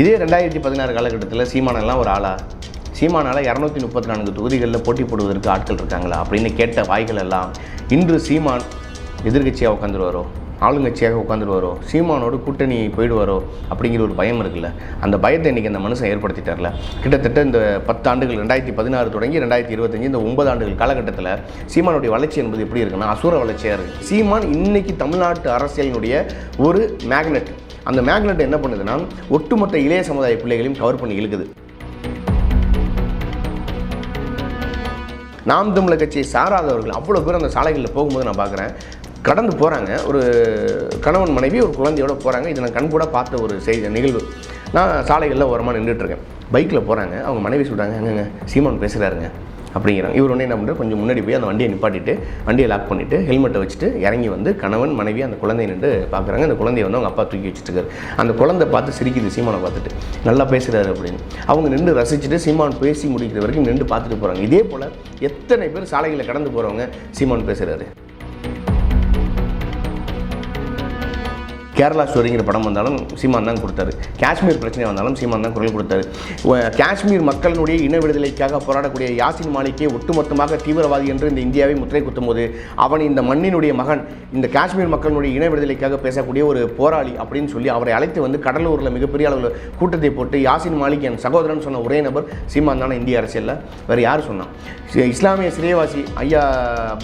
இதே ரெண்டாயிரத்தி பதினாறு காலகட்டத்தில் சீமானெல்லாம் ஒரு ஆளா? சீமானால் இரநூத்தி முப்பத்தி நான்கு தொகுதிகளில் போட்டி போடுவதற்கு ஆட்கள் இருக்காங்களா? அப்படின்னு கேட்ட வாய்கள் எல்லாம் இன்று சீமான் எதிர்கட்சியாக உட்காந்துருவாரோ? ஆளுங்கட்சியாக உட்காந்துருவாரோ? சீமானோடு கூட்டணி போயிடுவாரோ? அப்படிங்கிற ஒரு பயம் இருக்குல்ல. அந்த பயத்தை இன்றைக்கி அந்த மனுஷன் ஏற்படுத்திட்டார்ல. கிட்டத்தட்ட இந்த பத்து ஆண்டுகள் ரெண்டாயிரத்தி பதினாறு தொடங்கி ரெண்டாயிரத்தி இருபத்தஞ்சு இந்த ஒன்பது ஆண்டுகள் காலகட்டத்தில் சீமானுடைய வளர்ச்சி என்பது எப்படி இருக்குன்னா அசுர வளர்ச்சியாக இருக்குது சீமான் இன்றைக்கி தமிழ்நாட்டு அரசியலினுடைய ஒரு மேக்னெட் அந்த மேக்னெட் என்ன பண்ணுதுன்னா ஒட்டுமொத்த இளைய சமுதாய பிள்ளைகளையும் கவர் பண்ணி இழுக்குது. நாம் தமிழர் கட்சியை சாராதவர்கள் அவ்வளோ பேர் அந்த சாலைகளில் போகும்போது நான் பார்க்குறேன். கடந்து போகிறாங்க ஒரு கணவன் மனைவி ஒரு குழந்தையோட போகிறாங்க இதை நான் கண்கூட பார்த்த ஒரு செய்தி நிகழ்வு. நான் சாலைகளில் ஓரமாக நின்றுட்டுருக்கேன் பைக்கில் போகிறாங்க அவங்க மனைவி சொல்கிறாங்க எங்கங்க சீமான் பேசுகிறாருங்க அப்படிங்கிறாங்க. இவர் ஒன்று என்ன பண்ணுறாரு கொஞ்சம் முன்னாடி போய் அந்த வண்டியை நிப்பாட்டிட்டு வண்டியை லாக் பண்ணிவிட்டு ஹெல்மெட்டை வச்சுட்டு இறங்கி வந்து கணவன் மனைவி அந்த குழந்தைய நின்று பார்க்குறாங்க. அந்த குழந்தைய வந்து அவங்க அப்பா தூக்கி வச்சுட்டுருக்காரு. அந்த குழந்தை பார்த்து சிரிக்குது சீமானை பார்த்துட்டு. நல்லா பேசுகிறாரு அப்படின்னு. அவங்க நின்று ரசிச்சுட்டு சீமான் பேசி முடிக்கிற வரைக்கும் நின்று பார்த்துட்டு போகிறாங்க இதே போல் எத்தனை பேர் சாலைகளை கடந்து போகிறவங்க சீமான் பேசுகிறாரு கேரளா ஸ்டோரிங்கிற படம் வந்தாலும் சீமான் தான் கொடுத்தாரு. காஷ்மீர் பிரச்சனை வந்தாலும் சீமான் தான் குரல் கொடுத்தாரு. காஷ்மீர் மக்களினுடைய இன விடுதலைக்காக போராடக்கூடிய யாசின் மாலிக்கே ஒட்டுமொத்தமாக தீவிரவாதி என்று இந்த இந்தியாவை முத்திரை குத்தும்போது அவன் இந்த மண்ணினுடைய மகன் இந்த காஷ்மீர் மக்களினுடைய இன விடுதலைக்காக பேசக்கூடிய ஒரு போராளி அப்படின்னு சொல்லி அவரை அழைத்து வந்து கடலூரில் மிகப்பெரிய அளவில் கூட்டத்தை போட்டு யாசின் மாலிக் என் சகோதரன் சொன்ன ஒரே நபர் சீமான் தானே. இந்திய அரசியலில் வேறு யார் சொன்னான் இஸ்லாமிய சிறைவாசி ஐயா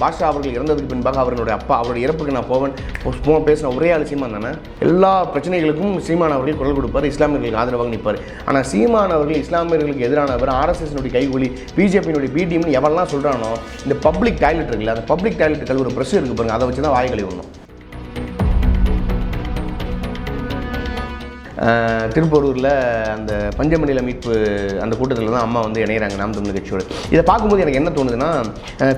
பாஷா அவர்கள் இறந்ததுக்கு பின்பாக அவர்களுடைய அப்பா அவருடைய இறப்புக்கு நான் போவேன். பேசின ஒரே ஆள் சீமான் தானே? எல்லா பிரச்சனைகளுக்கும் சீமான் அவர்கள் குரல் கொடுப்பார் இஸ்லாமியர்களுக்கு ஆதரவாக நிற்பார். ஆனால் சீமான் அவர்கள் இஸ்லாமியர்களுக்கு எதிரானவர் ஆர்எஸ்எஸ்னுடைய கைகூலி பிஜேபியினுடைய பிடிஎம்னு எவெல்லாம் சொல்கிறானோ இந்த பப்ளிக் டாய்லெட் இருக்குல்ல அந்த பப்ளிக் டாய்லெட் கழுவுற ப்ரெஷ் இருக்கு பாருங்க அதை வச்சு தான் வாய் கழுவணும் திருப்பூரூரில் அந்த பஞ்சமணியில் மீட்பு அந்த கூட்டத்தில் தான் அம்மா வந்து இணைகிறாங்க நாம் தமிழ் கட்சியோடு. இதை பார்க்கும்போது எனக்கு என்ன தோணுதுன்னா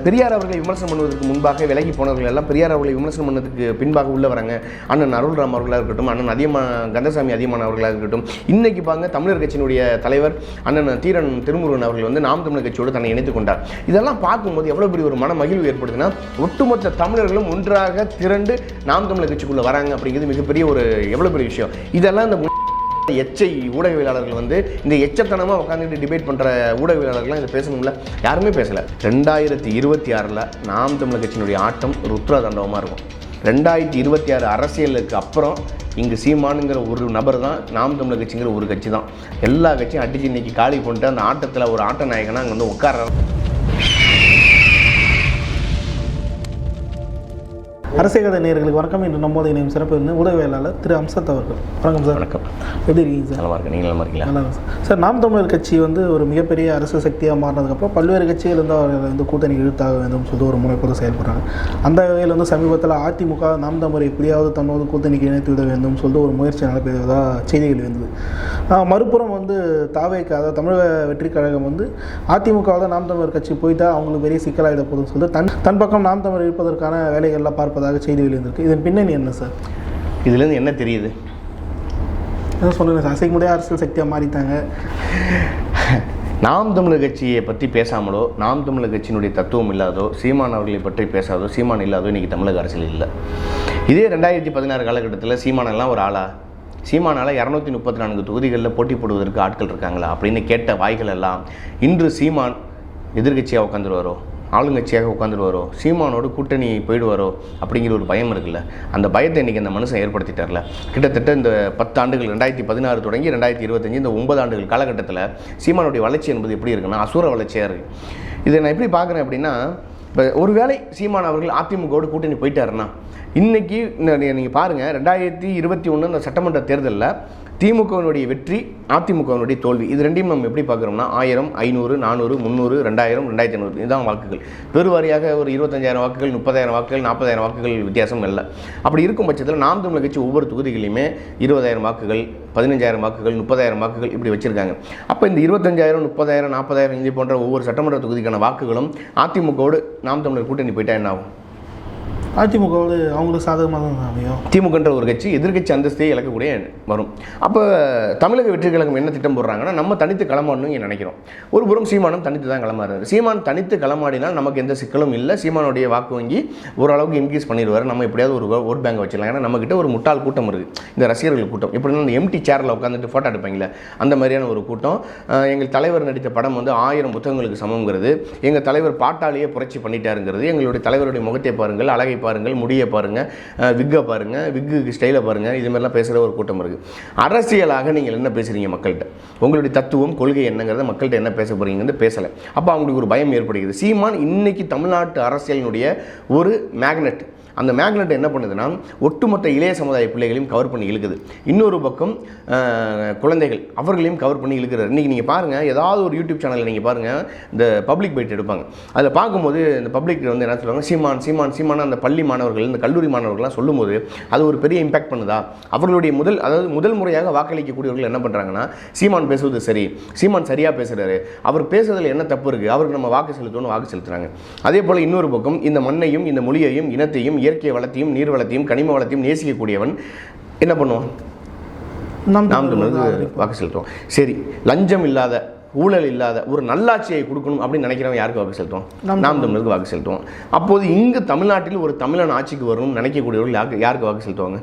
பெரியார் அவர்களை விமர்சனம் பண்ணுவதற்கு முன்பாக விலகி போனவர்கள் எல்லாம் பெரியார் அவர்களை விமர்சனம் பண்ணதுக்கு பின்பாக உள்ள வராங்க. அண்ணன் அருள்ராம் அவர்களாக இருக்கட்டும் அண்ணன் அதியமா கந்தசாமி அதியமான அவர்களாக இருக்கட்டும். இன்னைக்கு பாங்க தமிழர் கட்சியினுடைய தலைவர் அண்ணன் தீரன் திருமுருகன் அவர்கள் வந்து நாம் தமிழர் கட்சியோடு தன்னை இணைத்துக் கொண்டார். இதெல்லாம் பார்க்கும்போது எவ்வளோ பெரிய ஒரு மன மகிழ்வு ஏற்படுதுன்னா ஒட்டுமொத்த தமிழர்களும் ஒன்றாக திரண்டு நாம் தமிழர் கட்சிக்குள்ளே வராங்க அப்படிங்கிறது மிகப்பெரிய ஒரு எவ்வளோ பெரிய விஷயம். இதெல்லாம் இந்த எச்சை ஊடகவியலாளர்கள் வந்து இந்த எச்சத்தனமாக உட்காந்துட்டு டிபேட் பண்ணுற ஊடகவியலாளர்கள்லாம் இதை பேசணும்ல? யாருமே பேசலை. ரெண்டாயிரத்தி இருபத்தி ஆறில் நாம் தமிழர் கட்சியினுடைய ஆட்டம் ருத்ரா தண்டவமாக இருக்கும். ரெண்டாயிரத்தி இருபத்தி ஆறு அரசியலுக்கு அப்புறம் இங்கே சீமானுங்கிற ஒரு நபர் தான் நாம் தமிழர் கட்சிங்கிற ஒரு கட்சி தான். எல்லா கட்சியும் அடிச்சு இன்னைக்கு காலி பண்ணிட்டு அந்த ஆட்டத்தில் ஒரு ஆட்ட நாயகனா அங்கே வந்து உட்கார்றாங்க அரசியல் கதை நேயர்களுக்கு வணக்கம். இன்று நம்மோது இணையும் சிறப்பு விருந்தினர் ஊடகவியலாளர் திரு அம்சத் அவர்கள். வணக்கம் சார். வணக்கம். எப்படி இருக்கீங்க சார்? நலமா இருக்கு நீங்கள் இருக்கீங்களா? நல்லா இருக்கு சார். சார் நாம் தமிழர் கட்சி வந்து ஒரு மிகப்பெரிய அரசு சக்தியாக மாறினதுக்கப்புறம் பல்வேறு கட்சிகள் வந்து அவர்களை வந்து கூட்டணி இழுத்தாக வேண்டும் சொல்லி ஒரு முனைப்போடு செயல்படுறாங்க. அந்த வகையில் வந்து சமீபத்தில் அதிமுக நாம் தமிழரை எப்படியாவது தன்னோடு கூட்டணிக்கு இணைத்து விட வேண்டும் சொல்லிட்டு ஒரு முயற்சி நடப்பதாக செய்திகள் இருந்தது. மறுபுறம் வந்து தாவேக்கு அதாவது தமிழக வெற்றி கழகம் வந்து அதிமுகவில் நாம் தமிழர் கட்சி போயிட்டா அவங்களுக்கு பெரிய சிக்கலாயிட போகுதுன்னு சொல்லிட்டு தன் தன் பக்கம் நாம் தமிழர் இருப்பதற்கான வேலைகள்லாம் பார்ப்பதாக செய்திகள் இருந்திருக்கு. இதன் பின்னணி என்ன சார் இதுலேருந்து என்ன தெரியுது? சொல்லுங்க சார் அசைக்க முடியாத அரசியல் சக்தியாக மாறிட்டாங்க. நாம் தமிழர் கட்சியை பற்றி பேசாமலோ நாம் தமிழர் கட்சியினுடைய தத்துவம் இல்லாதோ சீமான் அவர்களை பற்றி பேசாதோ சீமான் இல்லாதோ இன்றைக்கி தமிழக அரசியல் இல்லை. இதே ரெண்டாயிரத்தி பதினாறு காலகட்டத்தில் சீமானெல்லாம் ஒரு ஆளா? சீமானால் இரநூத்தி முப்பத்தி நான்கு தொகுதிகளில் போட்டி போடுவதற்கு ஆட்கள் இருக்காங்களா? அப்படின்னு கேட்ட வாய்கள் எல்லாம் இன்று சீமான் எதிர்கட்சியாக உட்காந்துருவாரோ ஆளுங்கட்சியாக உட்காந்துருவாரோ சீமானோடு கூட்டணி போயிடுவாரோ? அப்படிங்கிற ஒரு பயம் இருக்குல்ல. அந்த பயத்தை இன்றைக்கி அந்த மனுஷன் ஏற்படுத்திட்டார்ல. கிட்டத்தட்ட இந்த பத்து ஆண்டுகள் ரெண்டாயிரத்தி பதினாறு தொடங்கி ரெண்டாயிரத்தி இருபத்தஞ்சி இந்த ஒன்பது ஆண்டுகள் காலகட்டத்தில் சீமானுடைய வளர்ச்சி என்பது எப்படி இருக்குன்னா அசுர வளர்ச்சியாக இருக்குது இதை நான் எப்படி பார்க்குறேன் அப்படின்னா இப்போ ஒருவேளை சீமான் அவர்கள் அதிமுகவோடு கூட்டணி போயிட்டாருன்னா இன்னைக்கு நீங்கள் பாருங்கள் ரெண்டாயிரத்தி இருபத்தி ஒன்று இந்த சட்டமன்ற தேர்தலில் திமுகவினுடைய வெற்றி அதிமுகவினுடைய தோல்வி. இது ரெண்டையும் நம்ம எப்படி பார்க்குறோம்னா ஆயிரம் ஐநூறு நானூறு முந்நூறு ரெண்டாயிரம் ரெண்டாயிரத்தி ஐநூறு. இதுதான் வாக்குகள். பெருவாரியாக ஒரு இருபத்தஞ்சாயிரம் வாக்குகள் முப்பதாயிரம் வாக்குகள் நாற்பதாயிரம் வாக்குகள் வித்தியாசம் இல்லை. அப்படி இருக்கும் பட்சத்தில் நாம் தமிழ் கட்சி ஒவ்வொரு தொகுதிகளையுமே இருபதாயிரம் வாக்குகள் பதினஞ்சாயிரம் வாக்குகள் முப்பதாயிரம் வாக்குகள் இப்படி வச்சுருக்காங்க. அப்போ இந்த இருபத்தஞ்சாயிரம் முப்பதாயிரம் நாற்பதாயிரம் இது போன்ற ஒவ்வொரு சட்டமன்ற தொகுதிக்கான வாக்குகளும் அதிமுகவோடு நாம் தமிழர் கூட்டணி போயிட்டால் என்ன ஆகும்? அதிமுக அவங்களுக்கு சாதகமாக தான் அமையும். திமுகன்ற ஒரு கட்சி எதிர்க்கட்சி அந்தஸ்தையே இழக்கக்கூடிய வரும். அப்போ தமிழக வெற்றி கழகம் என்ன திட்டம் போடுறாங்கன்னா நம்ம தனித்து களமாடணும்னு நினைக்கிறோம். ஒரு புறம் சீமானம் தனித்து தான் களமாடுறாரு சீமான் தனித்து களமாடினால் நமக்கு எந்த சிக்கலும் இல்லை. சீமானுடைய வாக்கு வங்கி ஓரளவுக்கு இன்க்ரீஸ் பண்ணிடுவார். நம்ம எப்படியாவது ஒரு ஓட் பேங்க் வச்சிடலாம். ஏன்னா நம்மக்கிட்ட ஒரு முட்டாள் கூட்டம் இருக்குது இந்த ரசிகர்கள் கூட்டம். எப்படின்னா இந்த எம்டி சேரில் உட்காந்துட்டு ஃபோட்டோ எடுப்பாங்களே அந்த மாதிரியான ஒரு கூட்டம். எங்கள் தலைவர் நடித்த படம் வந்து ஆயிரம் புத்தகங்களுக்கு சமங்கிறது எங்கள் தலைவர் பாட்டாலேயே புரட்சி பண்ணிட்டாருங்கிறது. எங்களுடைய தலைவருடைய முகத்தை பாருங்கள். அழகை பாருங்கள் முடியை பாருங்கள் விக்கை பாருங்கள் விக்கு ஸ்டைலை பாருங்கள் இது மாதிரிலாம் பேசுகிற ஒரு கூட்டம் இருக்குது அரசியலாக நீங்கள் என்ன பேசுகிறீங்க மக்கள்கிட்ட? உங்களுடைய தத்துவம் கொள்கை என்னங்கிறத மக்கள்கிட்ட என்ன பேச போகிறீங்கன்னு பேசலை. அப்போ அவங்களுக்கு ஒரு பயம் ஏற்படுகிறது. சீமான் இன்னைக்கு தமிழ்நாட்டு அரசியலினுடைய ஒரு மேக்னெட் அந்த மேக்னெட் என்ன பண்ணுதுன்னா ஒட்டுமொத்த இளைய சமுதாய பிள்ளைகளையும் கவர் பண்ணி இழுக்குது. இன்னொரு பக்கம் குழந்தைகள் அவர்களையும் கவர் பண்ணி இழுக்கிறார். இன்றைக்கி நீங்கள் பாருங்கள் ஏதாவது ஒரு யூடியூப் சேனலில் நீங்கள் பாருங்கள் இந்த பப்ளிக் பைட் எடுப்பாங்க. அதில் பார்க்கும்போது இந்த பப்ளிக் வந்து என்ன சொல்லுவாங்க சீமான் சீமான் சீமான அந்த பள்ளி மாணவர்கள் இந்த கல்லூரி மாணவர்கள்லாம் சொல்லும்போது அது ஒரு பெரிய இம்பாக்ட் பண்ணுதா? அவர்களுடைய முதல் அதாவது முதல் முறையாக வாக்களிக்கக்கூடியவர்கள் என்ன பண்ணுறாங்கன்னா சீமான் பேசுவது சரி சீமான் சரியாக பேசுகிறாரு அவர் பேசுறதுல என்ன தப்பு இருக்குது அவருக்கு நம்ம வாக்கு செலுத்தணும்னு வாக்கு செலுத்துகிறாங்க அதே போல் இன்னொரு பக்கம் இந்த மண்ணையும் இந்த மொழியையும் இனத்தையும் இயற்கை வளத்தையும் நீர் வளத்தையும் கனிம வளத்தையும் நேசிக்கக்கூடியவன் என்ன பண்ணுவான்? நாம் நாம் தமிழர் வந்து தமிழருக்கு வாக்கு செலுத்துவோம். சரி லஞ்சம் இல்லாத ஊழல் இல்லாத ஒரு நல்லாட்சியை கொடுக்கணும் அப்படின்னு நினைக்கிறவன் யாருக்கு வாக்கு செலுத்துவோம் நாம் நாம் தமிழருக்கு வாக்கு செலுத்துவோம். அப்போது இங்கு தமிழ்நாட்டில் ஒரு தமிழன் ஆட்சிக்கு வரணும்னு நினைக்கக்கூடியவர்கள் யாருக்கு யாருக்கு வாக்கு செலுத்துவாங்க?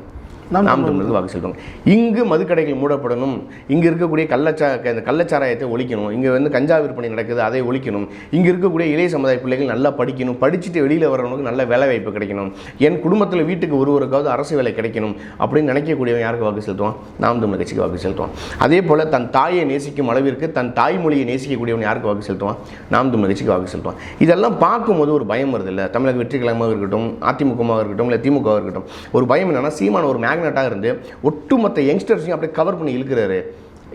நாம் தமிழருக்கு வாக்கு செலுத்துவாங்க இங்கு மதுக்கடைகள் மூடப்படணும். இங்கு இருக்கக்கூடிய கள்ளச்சா இந்த கள்ளச்சாராயத்தை ஒழிக்கணும். இங்கே வந்து கஞ்சா விற்பனை நடக்குது அதை ஒழிக்கணும். இங்கே இருக்கக்கூடிய இளைய சமுதாய பிள்ளைகள் நல்லா படிக்கணும். படிச்சுட்டு வெளியில் வரவனுக்கு நல்ல வேலை வாய்ப்பு கிடைக்கணும். என் குடும்பத்தில் வீட்டுக்கு ஒருவருக்காவது அரசு வேலை கிடைக்கணும் அப்படின்னு நினைக்கக்கூடியவன் யாருக்கு வாக்கு செலுத்துவான்? நாம் தமிழர் கட்சிக்கு வாக்கு செலுத்துவான் அதே போல் தன் தாயை நேசிக்கும் அளவிற்கு தன் தாய்மொழியை நேசிக்கக்கூடியவன் யாருக்கு வாக்கு செலுத்துவான்? நாம் தமிழர் கட்சிக்கு வாக்கு செலுத்துவான் இதெல்லாம் பார்க்கும்போது ஒரு பயம் வருது இல்லை? தமிழக வெற்றி கழகமாக இருக்கட்டும் அதிமுகமாக இருக்கட்டும் இல்லை திமுகவாக இருக்கட்டும். ஒரு பயம் என்னன்னா சீமான ஒரு மேக்னட்டாக இருந்து ஒட்டுமொத்த யங்ஸ்டர்ஸையும் அப்படியே கவர் பண்ணி இழுக்கிறாரு.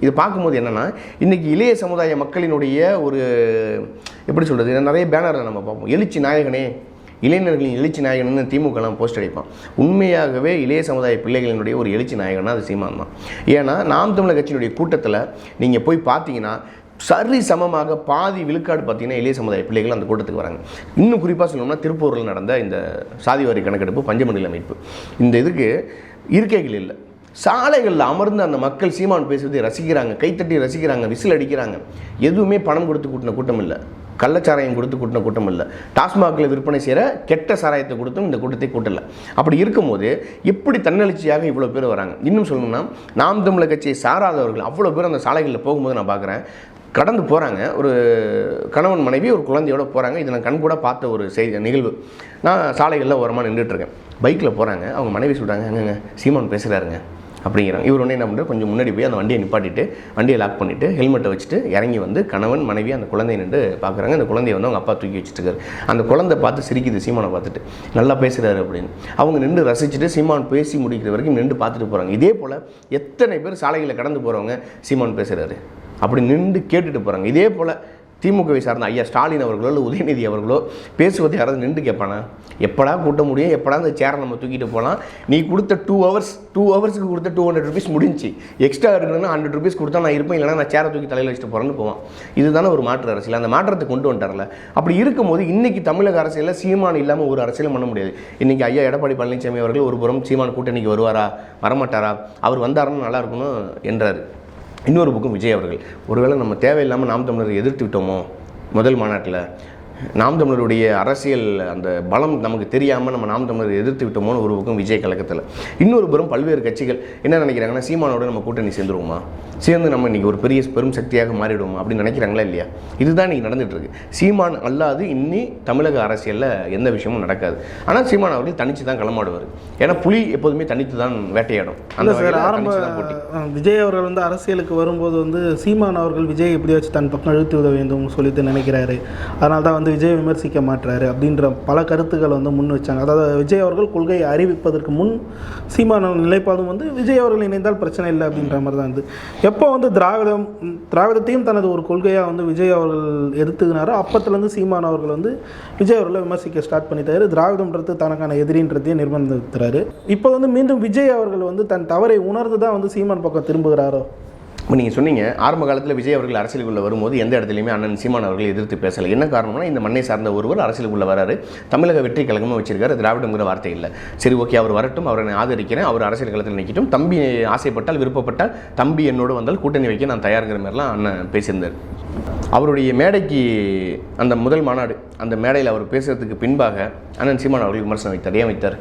இது பார்க்கும்போது என்னென்னா இன்னைக்கு இளைய சமுதாய மக்களினுடைய ஒரு எப்படி சொல்கிறது நிறைய பேனரில் நம்ம பார்ப்போம். எழுச்சி நாயகனே இளைஞர்களின் எழுச்சி நாயகன்னு திமுகலாம் போஸ்ட் அடிப்பான். உண்மையாகவே இளைய சமுதாய பிள்ளைகளினுடைய ஒரு எழுச்சி நாயகனா அது சீமான் தான். ஏன்னா நாம் தமிழர் கட்சியினுடைய கூட்டத்தில் நீங்கள் போய் பார்த்தீங்கன்னா சரி சமமாக பாதி விழுக்காடு பார்த்தீங்கன்னா இளைய சமுதாய பிள்ளைகள் அந்த கூட்டத்துக்கு வராங்க. இன்னும் குறிப்பாக சொல்லணும்னா திருப்பூரில் நடந்த இந்த சாதிவாரி கணக்கெடுப்பு பஞ்சமண்டல அமைப்பு இந்த இதுக்கு இருக்கைகள் இல்லை. சாலைகளில் அமர்ந்து அந்த மக்கள் சீமான் பேசுவதை ரசிக்கிறாங்க கைத்தட்டி ரசிக்கிறாங்க விசில் அடிக்கிறாங்க. எதுவுமே பணம் கொடுத்து கூட்டின கூட்டம் இல்லை. கள்ளச்சாராயம் கொடுத்து கூட்டின கூட்டம் இல்லை. டாஸ்மாகில் விற்பனை செய்கிற கெட்ட சாராயத்தை கொடுத்தும் இந்த கூட்டத்தை கூட்டல. அப்படி இருக்கும்போது எப்படி தன்னெழுச்சியாக இவ்வளோ பேர் வராங்க? இன்னும் சொல்லணும்னா நாம் தமிழக கட்சியை சாராதவர்கள் அவ்வளோ பேர் அந்த சாலைகளில் போகும்போது நான் பார்க்குறேன் கடந்து போகிறாங்க ஒரு கணவன் மனைவி ஒரு குழந்தையோட போகிறாங்க இதை நான் கண் கூட பார்த்த ஒரு செய்தி நிகழ்வு. நான் சாலைகளில் ஓரமாக நின்றுட்டுருக்கேன் பைக்கில் போகிறாங்க அவங்க மனைவி சொல்கிறாங்க அங்கங்க சீமான் பேசுகிறாருங்க அப்படிங்கிறாங்க. இவர் ஒன்று என்ன பண்ணுறாரு கொஞ்சம் முன்னாடி போய் அந்த வண்டியை நிப்பாட்டிட்டு வண்டியை லாக் பண்ணிவிட்டு ஹெல்மெட்டை வச்சுட்டு இறங்கி வந்து கணவன் மனைவி அந்த குழந்தைய நின்று பார்க்குறாங்க அந்த குழந்தைய வந்து அவங்க அப்பா தூக்கி வச்சுட்டு இருக்காரு. அந்த குழந்தை பார்த்து சிரிக்குது சீமானை பார்த்துட்டு. நல்லா பேசுகிறாரு அப்படின்னு. அவங்க நின்று ரசிச்சுட்டு சீமான் பேசி முடிக்கிற வரைக்கும் நின்று பார்த்துட்டு போகிறாங்க இதே போல் எத்தனை பேர் சாலைகளை கடந்து போகிறவங்க சீமான் பேசுகிறாரு அப்படி நின்று கேட்டுட்டு போகிறாங்க இதே போல் திமுகவை சார்ந்த ஐயா ஸ்டாலின் அவர்களோ இல்லை உதயநிதி அவர்களோ பேசுவதை யாராவது நின்று கேட்பானா எப்படா கூட்ட முடியும்? எப்படா அந்த சேரை நம்ம தூக்கிட்டு போகலாம் நீ கொடுத்த டூ ஹவர்ஸ் டூ ஹவர்ஸுக்கு கொடுத்த டூ ஹண்ட்ரட் ருபீஸ் முடிஞ்சு எக்ஸ்ட்ரா இருக்கணும்னா ஹண்ட்ரட் ருபீஸ் கொடுத்தா நான் இருப்பேன் இல்லைனா நான் சேரை தூக்கி தலையில் வச்சுட்டு போகிறேன்னு போவான். இதுதானே ஒரு மாற்று அரசியல். அந்த மாற்றத்தை கொண்டு வந்துட்டார்ல. அப்படி இருக்கும்போது இன்றைக்கி தமிழக அரசியலில் சீமான் இல்லாமல் ஒரு அரசியலும் பண்ண முடியாது. இன்றைக்கி ஐயா எடப்பாடி பழனிசாமி அவர்கள் ஒரு புறம் சீமான் கூட்டணிக்கு வருவாரா? வரமாட்டாரா? அவர் வந்தாருன்னு நல்லா இருக்கணும் என்றார். இன்னொரு புக்கும் விஜய் அவர்கள். ஒருவேளை நம்ம தேவையில்லாமல் நாம் தமிழரை எதிர்த்து விட்டோமோ? முதல் மாநாட்டில். நாம் தமிழருடைய அரசியல் அந்த பலம் நமக்கு தெரியாமல் நம்ம நாம் தமிழரை எதிர்த்து விட்டோமோன்னு ஒரு பக்கம் விஜய் கழகத்தில். இன்னொரு புறம் பல்வேறு கட்சிகள் என்ன நினைக்கிறாங்கன்னா சீமானோட நம்ம கூட்டணி சேர்ந்துருவோமா? சேர்ந்து நம்ம இன்னைக்கு ஒரு பெரிய பெரும் சக்தியாக மாறிடுவோமா? அப்படின்னு நினைக்கிறாங்களா இல்லையா? இதுதான் இன்னைக்கு நடந்துட்டு இருக்கு சீமான் அல்லாது இன்னி தமிழக அரசியலில் எந்த விஷயமும் நடக்காது. ஆனால் சீமான் அவர்கள் தனித்து தான் களமாடுவார். ஏன்னா புலி எப்போதுமே தனித்து தான் வேட்டையாடும். அந்த ஆரம்ப விஜய் அவர்கள் வந்து அரசியலுக்கு வரும்போது வந்து சீமான் அவர்கள் விஜய் எப்படியாச்சும் தன் பக்கம் இழுத்து விட வேண்டும் சொல்லிட்டு நினைக்கிறாரு. அதனால தான் வந்து விஜய் விமர்சிக்க மாட்டுறாரு அப்படின்ற பல கருத்துக்களை வந்து முன் வச்சாங்க. அதாவது விஜய் அவர்கள் கொள்கையை அறிவிப்பதற்கு முன் சீமான நிலைப்பாடும் வந்து விஜய் அவர்கள் இணைந்தால் பிரச்சனை இல்லை அப்படின்ற மாதிரி தான் இருந்தது. எப்போ வந்து திராவிடம் திராவிடத்தையும் தனது ஒரு கொள்கையாக வந்து விஜய் அவர்கள் எடுத்துக்கினாரோ அப்பத்துலேருந்து சீமான் அவர்கள் வந்து விஜய் அவர்களை விமர்சிக்க ஸ்டார்ட் பண்ணிட்டாரு. திராவிடம்ன்றது தனக்கான எதிரின்றதையும் நிர்பந்தித்துறாரு இப்போ வந்து மீண்டும் விஜய் அவர்கள் வந்து தன் தவறை உணர்ந்து தான் வந்து சீமான் பக்கம் திரும்புகிறாரோ? இப்போ நீங்கள் சொன்னீங்க ஆரம்ப காலத்தில் விஜய் அவர்கள் அரசியலுக்குள்ளே வரும்போது எந்த இடத்துலையுமே அண்ணன் சீமான் அவர்கள் எதிர்த்து பேசலை. என்ன காரணம்னா இந்த மண்ணை சார்ந்த ஒருவர் அரசியலுக்குள்ளே வராரு. தமிழக வெற்றி கழகமும் வச்சிருக்காரு திராவிடங்கிற வார்த்தை இல்லை. சரி ஓகே அவர் வரட்டும் அவரை நான் ஆதரிக்கிறேன் அவர் அரசியல் களத்தில் நிற்கட்டும் தம்பி ஆசைப்பட்டால் விருப்பப்பட்டால் தம்பி என்னோடு வந்தால் கூட்டணி வைக்க நான் தயாருங்கிற மாதிரிலாம் அண்ணன் பேசியிருந்தார். அவருடைய மேடைக்கு அந்த முதல் மாநாடு அந்த மேடையில் அவர் பேசுறதுக்கு பின்பாக அண்ணன் சீமான் அவர்கள் விமர்சனம் வைத்தார். ஏன் வைத்தார்?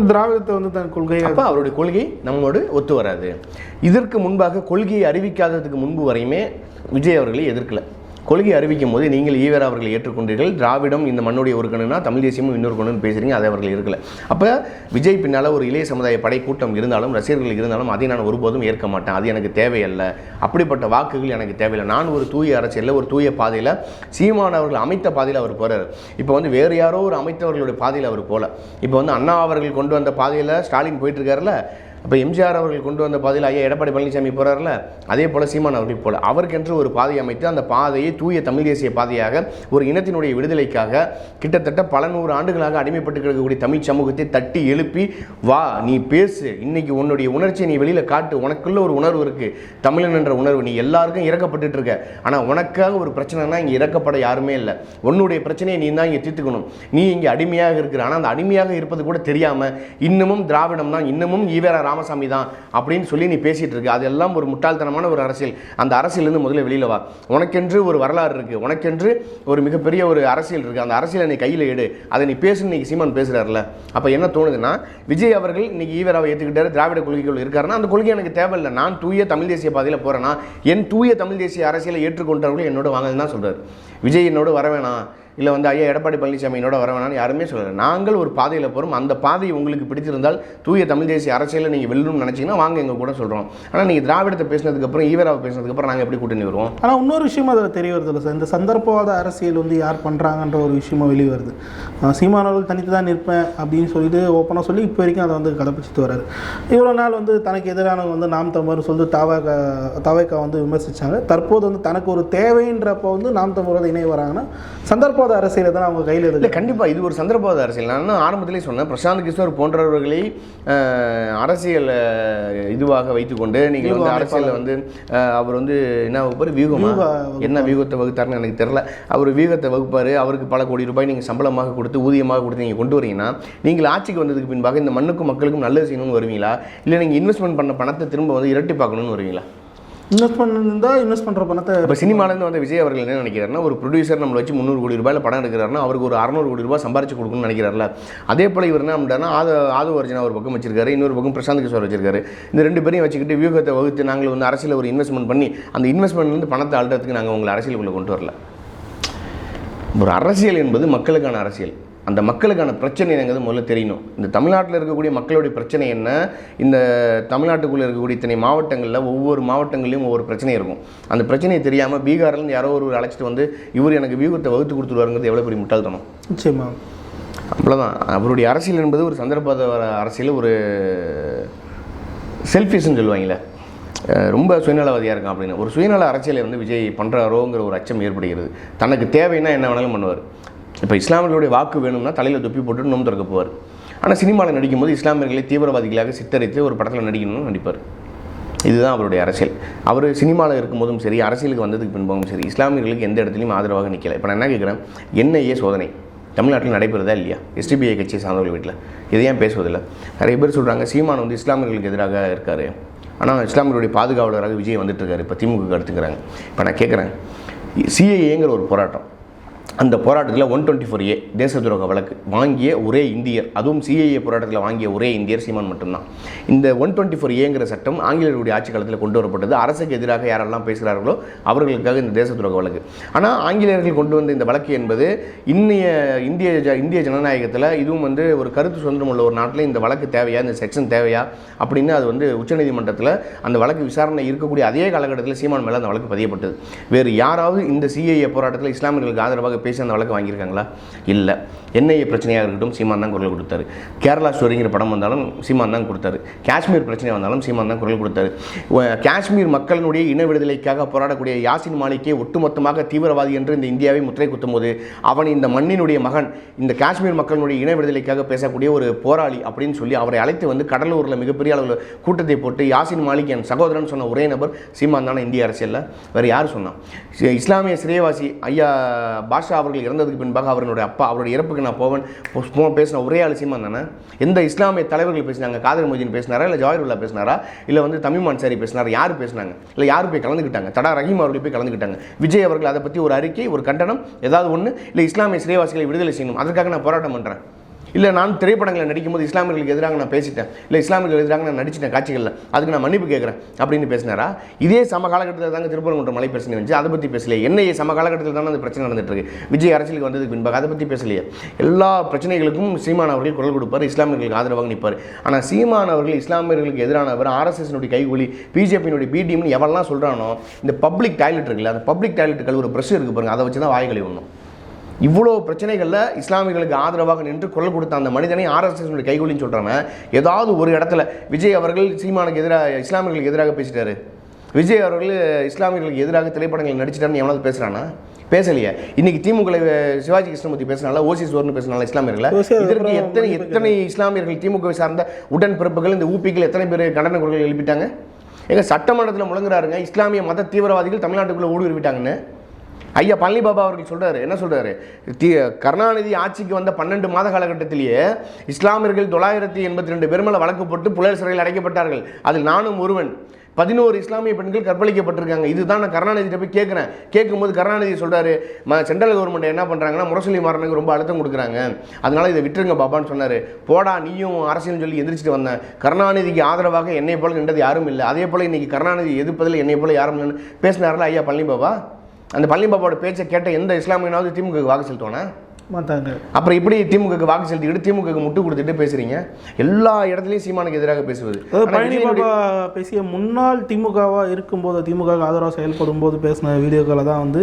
திராவிடத்தை வந்து தன் கொள்கையை அப்போ அவருடைய கொள்கை நம்மோடு ஒத்து வராது. இதற்கு முன்பாக கொள்கையை அறிவிக்காததுக்கு முன்பு வரையுமே விஜய் அவர்களை எதிர்க்கல. கொள்கை அறிவிக்கும் போது நீங்கள் ஈவேரா அவர்களை ஏற்றுக்கொண்டீர்கள். திராவிடம் இந்த மண்ணுடைய ஒரு கணுனா தமிழ் தேசியமும் இன்னொரு கணுன்னு பேசுகிறீங்க அதை அவர்கள் இருக்கல. அப்போ விஜய் பின்னால் ஒரு இளைய சமுதாய படை கூட்டம் இருந்தாலும் ரசிகர்கள் இருந்தாலும் அதை நான் ஒருபோதும் ஏற்க மாட்டேன். அது எனக்கு தேவையல்ல. அப்படிப்பட்ட வாக்குகள் எனக்கு தேவையில்லை. நான் ஒரு தூய அரசியலில் ஒரு தூய பாதையில் சீமான் அவர்கள் அமைத்த பாதையில் அவர் போகிறார் இப்போ வந்து வேறு யாரோ ஒரு அமைத்தவர்களுடைய பாதையில் அவர் போல. இப்போ வந்து அண்ணா அவர்கள் கொண்டு வந்த பாதையில் ஸ்டாலின் போயிட்டு அப்போ எம்ஜிஆர் அவர்கள் கொண்டு வந்த பாதையில் ஐயா எடப்பாடி பழனிசாமி போகிறார்ல அதே போல் சீமான் அவர்கள் போல. அவருக்கென்று ஒரு பாதை அமைத்து அந்த பாதையை தூய தமிழ் தேசிய பாதையாக ஒரு இனத்தினுடைய விடுதலைக்காக கிட்டத்தட்ட பல நூறு ஆண்டுகளாக அடிமைப்பட்டு கிடக்கக்கூடிய தமிழ் சமூகத்தை தட்டி எழுப்பி வா நீ பேசு. இன்னைக்கு உன்னுடைய உணர்ச்சியை நீ வெளியில் காட்டு. உனக்குள்ள ஒரு உணர்வு இருக்குது தமிழன் என்ற உணர்வு. நீ எல்லாருக்கும் இறக்கப்பட்டு இருக்க. ஆனால் உனக்காக ஒரு பிரச்சனைனா இங்கே இறக்கப்பட யாருமே இல்லை. உன்னுடைய பிரச்சனையை நீ தான் இங்கே தீர்த்துக்கணும். நீ இங்கே அடிமையாக இருக்கிற. ஆனால் அந்த அடிமையாக இருப்பது கூட தெரியாமல் இன்னமும் திராவிடம் தான் இன்னமும் ஈவேரா ராமசாமி தான் அப்படின்னு சொல்லி நீ பேசிட்டு இருக்க. அதெல்லாம் ஒரு முட்டாள்தனமான ஒரு அரசியல். அந்த அரசியலேருந்து முதல்ல வெளியில் வா. உனக்கென்று ஒரு வரலாறு இருக்குது உனக்கென்று ஒரு மிகப்பெரிய ஒரு அரசியல் இருக்குது அந்த அரசியலை நீ கையில் எடு. அதை நீ பேசுன்னு இன்றைக்கி சீமான் பேசுறாருல. அப்போ என்ன தோணுதுன்னா விஜய் அவர்கள் இன்றைக்கி ஈவராவை ஏற்றுக்கிட்டாரு திராவிட கொள்கைகள் இருக்காருன்னா அந்த கொள்கை எனக்கு தேவையில்லை. நான் தூய தமிழ் தேசிய பாதையில் போறேன்னா என் தூய தமிழ் தேசிய அரசியலை ஏற்றுக்கொண்டவர்கள் என்னோட வாங்கன்னு தான் சொல்கிறார் விஜய் என்னோட வர வேணாம். இல்லை வந்து ஐயா எடப்பாடி பழனிசாமி என்னோட வர வேணாம்னு யாருமே சொல்லலை. நாங்கள் ஒரு பாதையில் போகிறோம் அந்த பாதை உங்களுக்கு பிடிச்சிருந்தால் தூய தமிழ் தேசிய அரசியலில் நீங்கள் வெல்லணும்னு நினச்சிங்கன்னா வாங்க எங்கள் கூட சொல்கிறோம் ஆனால் நீங்கள் திராவிடத்தை பேசினதுக்கப்புறம் ஈவராவை பேசினதுக்கப்புறம் நாங்கள் எப்படி கூட்டணி வருவோம்? ஆனால் இன்னொரு விஷயம் அதில் தெரிய வருது இல்லை சார். இந்த சந்தர்ப்பவாத அரசியல் வந்து யார் பண்ணுறாங்கன்ற ஒரு விஷயமும் வெளியே வருது. சீமானவர்கள் தனித்து தான் நிற்பேன் அப்படின்னு சொல்லிட்டு ஓப்பனாக சொல்லி இப்போ வரைக்கும் அதை வந்து கடைப்பிடிச்சிட்டு வராரு இவ்வளோ நாள் வந்து தனக்கு எதிரானவங்க வந்து நாம் தமிழ் சொல்லிட்டு தாவாக்கா தாவேக்கா வந்து விமர்சித்தாங்க தற்போது வந்து தனக்கு ஒரு தேவைன்றப்போ வந்து நாம் தமிழ் இணைய வராங்கன்னா சந்தர்ப்பவாத அரசியலை தான் அவங்க கையில் இல்லை கண்டிப்பாக இது ஒரு சந்தர்ப்பவாத அரசியல். நான் இன்னும் ஆரம்பத்திலே சொன்னேன். பிரசாந்த் கிஷோர் போன்றவர்களை அரசியல் இதுவாக வைத்துக்கொண்டு நீங்கள் வந்து அரசியலில் வந்து அவர் வந்து என்ன வகுப்பார்? வியூகமா. என்ன வியூகத்தை வகுத்தாருன்னு எனக்கு தெரியல. அவர் வியூகத்தை வகுப்பார். அவருக்கு பல கோடி ரூபாய் நீங்கள் சம்பளமாக கொடுத்து ஊதியமாக கொடுத்து நீங்கள் கொண்டு வரீங்கன்னா நீங்கள் ஆட்சிக்கு வந்ததுக்கு பின்பாக இந்த மண்ணுக்கும் மக்களுக்கும் நல்லது செய்யணும்னு வருவீங்களா? இல்லை நீங்கள் இன்வெஸ்ட்மெண்ட் பண்ண பணத்தை திரும்ப வந்து இரட்டி பார்க்கணும்னு வருவீங்களா? இன்வெஸ்ட் பண்ணிருந்தால் இன்வெஸ்ட் பண்ணுற பணத்தை இப்போ சினிமாலேருந்து வந்த விஜய் அவர்கள் என்ன நினைக்கிறாருன்னா ஒரு ப்ரொடியூசர் நம்மளை வச்சு முந்நூறு கோடி ரூபாயில் படம் எடுக்கிறாருன்னா அவருக்கு ஒரு அறநூறு கோடி ரூபாய் சம்பாரிச்சு கொடுக்கணும்னு நினைக்கிறாருல அதே போல் இவர் என்ன பண்ணுறாருன்னா ஆதோ ஆதோ அர்ஜுனா ஒரு பக்கம் வச்சிருக்காரு இன்னொரு பக்கம் பிரசாந்த் கிஷோர் வச்சிருக்காரு. இந்த ரெண்டு பேரையும் வச்சுக்கிட்டு வியூகத்தை வகுத்து நாங்கள் வந்து அரசியல் ஒரு இன்வெஸ்ட்மெண்ட் பண்ணி அந்த இன்வெஸ்ட்மெண்ட்லேருந்து பணத்தை அள்ளுறதுக்கு நாங்கள் உங்களை அரசியலுக்குள்ளே கொண்டு வரல. ஒரு அரசியல் என்பது மக்களுக்கான அரசியல். அந்த மக்களுக்கான பிரச்சனை என்னங்கிறது முதல்ல தெரியணும். இந்த தமிழ்நாட்டில் இருக்கக்கூடிய மக்களுடைய பிரச்சனை என்ன? இந்த தமிழ்நாட்டுக்குள்ளே இருக்கக்கூடிய இத்தனை மாவட்டங்களில் ஒவ்வொரு மாவட்டங்களையும் ஒவ்வொரு பிரச்சனை இருக்கும். அந்த பிரச்சனையை தெரியாமல் பீகார்லேருந்து யாரோ ஒரு அழைச்சிட்டு வந்து இவர் எனக்கு வியூகத்தை வகுத்து கொடுத்துருவாருங்கிறது எவ்வளோ பெரிய முட்டாள்தனம்? நிச்சயமா. அவ்வளோதான் அவருடைய அரசியல் என்பது ஒரு சந்தர்ப்ப அரசியல் ஒரு செல்ஃபிஷ்னு சொல்லுவாங்களே ரொம்ப சுயநலவாதியாக இருக்கான் அப்படின்னு. ஒரு சுயநல அரசியலை வந்து விஜய் பண்ணுறாரோங்கிற ஒரு அச்சம் ஏற்படுகிறது. தனக்கு தேவைன்னா என்ன வேணாலும் பண்ணுவார். இப்போ இஸ்லாமியர்களுடைய வாக்கு வேணும்னா தலையில் தொப்பி போட்டு நோம்பு திறக்க போவார். ஆனால் சினிமாவில் நடிக்கும்போது இஸ்லாமியர்களை தீவிரவாதிகளாக சித்தரித்து ஒரு படத்தில் நடிக்கணும்னு நடிப்பார். இதுதான் அவருடைய அரசியல். அவர் சினிமாவில் இருக்கும்போதும் சரி அரசியலுக்கு வந்ததுக்கு பின்பும் சரி இஸ்லாமியர்களுக்கு எந்த இடத்துலையும் ஆதரவாக நிற்கலை இப்போ நான் என்ன கேட்குறேன் என்ஐஏ சோதனை. தமிழ்நாட்டில் நடைபெறுதா இல்லையா? எஸ்டிபிஐ கட்சியை சார்ந்தவர்கள் வீட்டில் இதை ஏன் பேசுவதில்லை? நிறைய பேர் சொல்கிறாங்க சீமான் வந்து இஸ்லாமியர்களுக்கு எதிராக இருக்கார். ஆனால் இஸ்லாமியருடைய பாதுகாவலராக விஜய் வந்துட்டு இருக்காரு. இப்போ திமுக எடுத்துக்கிறாங்க இப்போ நான் கேட்குறேன் சிஏஏங்கிற ஒரு போராட்டம். அந்த போராட்டத்தில் ஒன் டுவெண்ட்டி ஃபோர் ஏ தேச துரோக வழக்கு. வாங்கிய ஒரே இந்தியர் அதுவும் சிஏஏ போராட்டத்தில் வாங்கிய ஒரே இந்தியர் சீமான் மட்டும்தான். இந்த ஒன் டுவெண்ட்டி ஃபோர் ஏங்கிற சட்டம் ஆங்கிலேயருடைய ஆட்சி காலத்தில் கொண்டு வரப்பட்டது. அரசுக்கு எதிராக யாரெல்லாம் பேசுகிறார்களோ அவர்களுக்காக இந்த தேச துரோக வழக்கு. ஆனால் ஆங்கிலேயர்கள் கொண்டு வந்த இந்த வழக்கு என்பது இன்னைய இந்திய ஜ- இந்திய ஜனநாயகத்தில் இதுவும் வந்து ஒரு கருத்து சுதந்திரம் உள்ள ஒரு நாட்டில் இந்த வழக்கு தேவையா? இந்த செக்ஷன் தேவையா? அப்படின்னு அது வந்து உச்சநீதிமன்றத்தில் அந்த வழக்கு விசாரணை இருக்கக்கூடிய அதே காலகட்டத்தில் சீமான் மேலே அந்த வழக்கு பதியப்பட்டது. வேறு யாராவது இந்த சிஏஏ போராட்டத்தில் இஸ்லாமியர்களுக்கு ஆதரவாக பேசி அந்த வழக்கு வாங்கியிருக்காங்களா? இல்லை. என்ஐஏ பிரச்சனையாக இருக்கட்டும் சீமான் தான் குரல் கொடுத்தாரு. கேரளா ஸ்டோரிங்கிற படம் வந்தாலும் சீமான் தான் கொடுத்தாரு. காஷ்மீர் பிரச்சனை வந்தாலும் சீமான் தான் குரல் கொடுத்தாரு. காஷ்மீர் மக்களினுடைய இன விடுதலைக்காக போராடக்கூடிய யாசின் மாலிக்கே ஒட்டுமொத்தமாக தீவிரவாதி என்று இந்த இந்தியாவை முத்திரை குத்தும்போது அவன் இந்த மண்ணினுடைய மகன் இந்த காஷ்மீர் மக்களுடைய இன விடுதலைக்காக பேசக்கூடிய ஒரு போராளி அப்படின்னு சொல்லி அவரை அழைத்து வந்து கடலூரில் மிகப்பெரிய அளவில் கூட்டத்தை போட்டு யாசின் மாலிக் என் சகோதரன் சொன்ன ஒரே நபர் சீமான் தானே இந்திய அரசியலில். வேறு யார் சொன்னான்? இஸ்லாமிய சிறைவாசி ஐயா பாஷா அவர்கள் இறந்ததுக்கு பின்பாக அவர்களுடைய அப்பா அவருடைய இறப்புக்கு நான் போவேன். போ- பேசின ஒரே ஆள் தானே? எந்த இஸ்லாமிய தலைவர்கள் பேசினாங்க? காதர் மொஜின் பேசினாரா? இல்லை ஜவாஹர்லா பேசினாரா? இல்லை வந்து தமிழ் சாரி பேசினாரா? யார் பேசினாங்க? இல்லை யார் போய் கலந்துக்கிட்டாங்க தடா ரஹீம் அவர்கள் போய் கலந்துக்கிட்டாங்க விஜய் அவர்கள் அதை பற்றி ஒரு அறிக்கை ஒரு கண்டனம் ஏதாவது ஒன்று இல்லை இஸ்லாமிய சிறைவாசிகளை விடுதலை செய்யணும். அதற்காக நான் போராட்டம் பண்ணுறேன் இல்லை நான் திரைப்படங்களை நடிக்கும்போது இஸ்லாமியர்களுக்கு எதிராக நான் பேசிட்டேன். இல்லை இஸ்லாமியர்களுக்கு எதிராக நான் நடிச்சிட்டேன் காட்சிகளில். அதுக்கு நான் மன்னிப்பு கேட்குறேன் அப்படின்னு பேசினாரா? இதே சம காலகட்டத்தில் தாங்க திருப்பரங்குன்ற மலை பிரச்சனை வந்துச்சு. அதை பற்றி பேசலையே. என்னையே சம காலகட்டத்தில் தானே அந்த பிரச்சனை நடந்துட்டு இருக்கு? விஜய் அரசியலுக்கு வந்ததுக்கு பின்பாக அதை பற்றி பேசலையே. எல்லா பிரச்சனைகளுக்கும் சீமான் அவர்கள் குரல் கொடுப்பார் இஸ்லாமியர்களுக்கு ஆதரவாக நிற்பார் ஆனால் சீமான் அவர்கள் இஸ்லாமியர்களுக்கு எதிரானவர் ஆர்எஸ்எஸ்னுடைய கைகூலி பிஜேபியினுடைய பிடிஎம்னு எவெல்லாம் சொல்கிறானோ இந்த பப்ளிக் டாய்லெட் இருக்குல்ல அந்த பப்ளிக் டாய்லெட் கழுவுற ப்ரெஷ் இருக்குது பாருங்கள் அதை வச்சு தான் வாய் கழுவணும். இவ்வளோ பிரச்சனைகளில் இஸ்லாமியர்களுக்கு ஆதரவாக நின்று குரல் கொடுத்த அந்த மனிதனை ஆர்எஸ்எஸ் கைகூலின்னு சொல்கிறவன் ஏதாவது ஒரு இடத்துல விஜய் அவர்கள் சீமானுக்கு எதிராக இஸ்லாமியர்களுக்கு எதிராக பேசிட்டாரு. விஜய் அவர்கள் இஸ்லாமியர்களுக்கு எதிராக திரைப்படங்கள் நடிச்சிட்டாருன்னு எவனாவது பேசுகிறானா பேசலையே. இன்னைக்கு திமுக சிவாஜி கிருஷ்ணமூர்த்தி பேசினால ஓசி சோர்னு பேசினால இஸ்லாமியர்களை இதற்கு எத்தனை எத்தனை இஸ்லாமியர்கள் திமுக சார்ந்த உடன்பிறப்புகள் இந்த ஊப்பிகள் எத்தனை பேர் கண்டன குரல்கள் எழுப்பிட்டாங்க? எங்க சட்டமன்றத்தில் முழங்குறாருங்க. இஸ்லாமிய மத தீவிரவாதிகள் தமிழ்நாட்டுக்குள்ள ஊடுருவிட்டாங்கன்னு. ஐயா பழனி பாபா அவர்கள் சொல்கிறாரு என்ன சொல்கிறாரு தி கருணாநிதி ஆட்சிக்கு வந்த பன்னெண்டு மாத காலகட்டத்திலேயே இஸ்லாமியர்கள் தொள்ளாயிரத்தி எண்பத்தி ரெண்டு பேர் வழக்கு போட்டு புலர் சிறையில் அடைக்கப்பட்டார்கள். அதில் நானும் ஒருவன். பதினோரு இஸ்லாமிய பெண்கள் கற்பழிக்கப்பட்டிருக்காங்க. இதுதான் நான் கருணாநிதியை போய் கேட்குறேன் கேட்கும்போது கருணாநிதி சொல்கிறாரு ம சென்ட்ரல் கவர்மெண்ட் என்ன பண்ணுறாங்கன்னா முரசொலி மாறனுக்கு ரொம்ப அழுத்தம் கொடுக்குறாங்க. அதனால இதை விட்டுருங்க பாபான்னு சொன்னார். போடா நீயும் அரசியல் சொல்லி எந்திரிச்சிட்டு வந்தேன். கருணாநிதிக்கு ஆதரவாக என்னை போல நின்றது யாரும் இல்லை. அதே போல் இன்னைக்கு கருணாநிதி எதிர்ப்பதில் என்னை போல யாரும் இல்லைன்னு பேசினார்ல ஐயா பழனி பாபா? அந்த பழனி பாபாவோட பேச்சை கேட்ட எந்த இஸ்லாமியனாவது திமுக வாக்கு செலுத்துவானா? மாட்டாங்க. அப்புறம் இப்படி திமுகக்கு வாக்கு செலுத்திக்கிட்டு திமுகக்கு முட்டு கொடுத்துட்டு பேசுறீங்க? எல்லா இடத்துலையும் சீமானுக்கு எதிராக பேசுவது. பழனி பாபா பேசிய முன்னாள் திமுகவா இருக்கும்போது திமுக ஆதரவாக செயல்படும் போது பேசின வீடியோக்களை தான் வந்து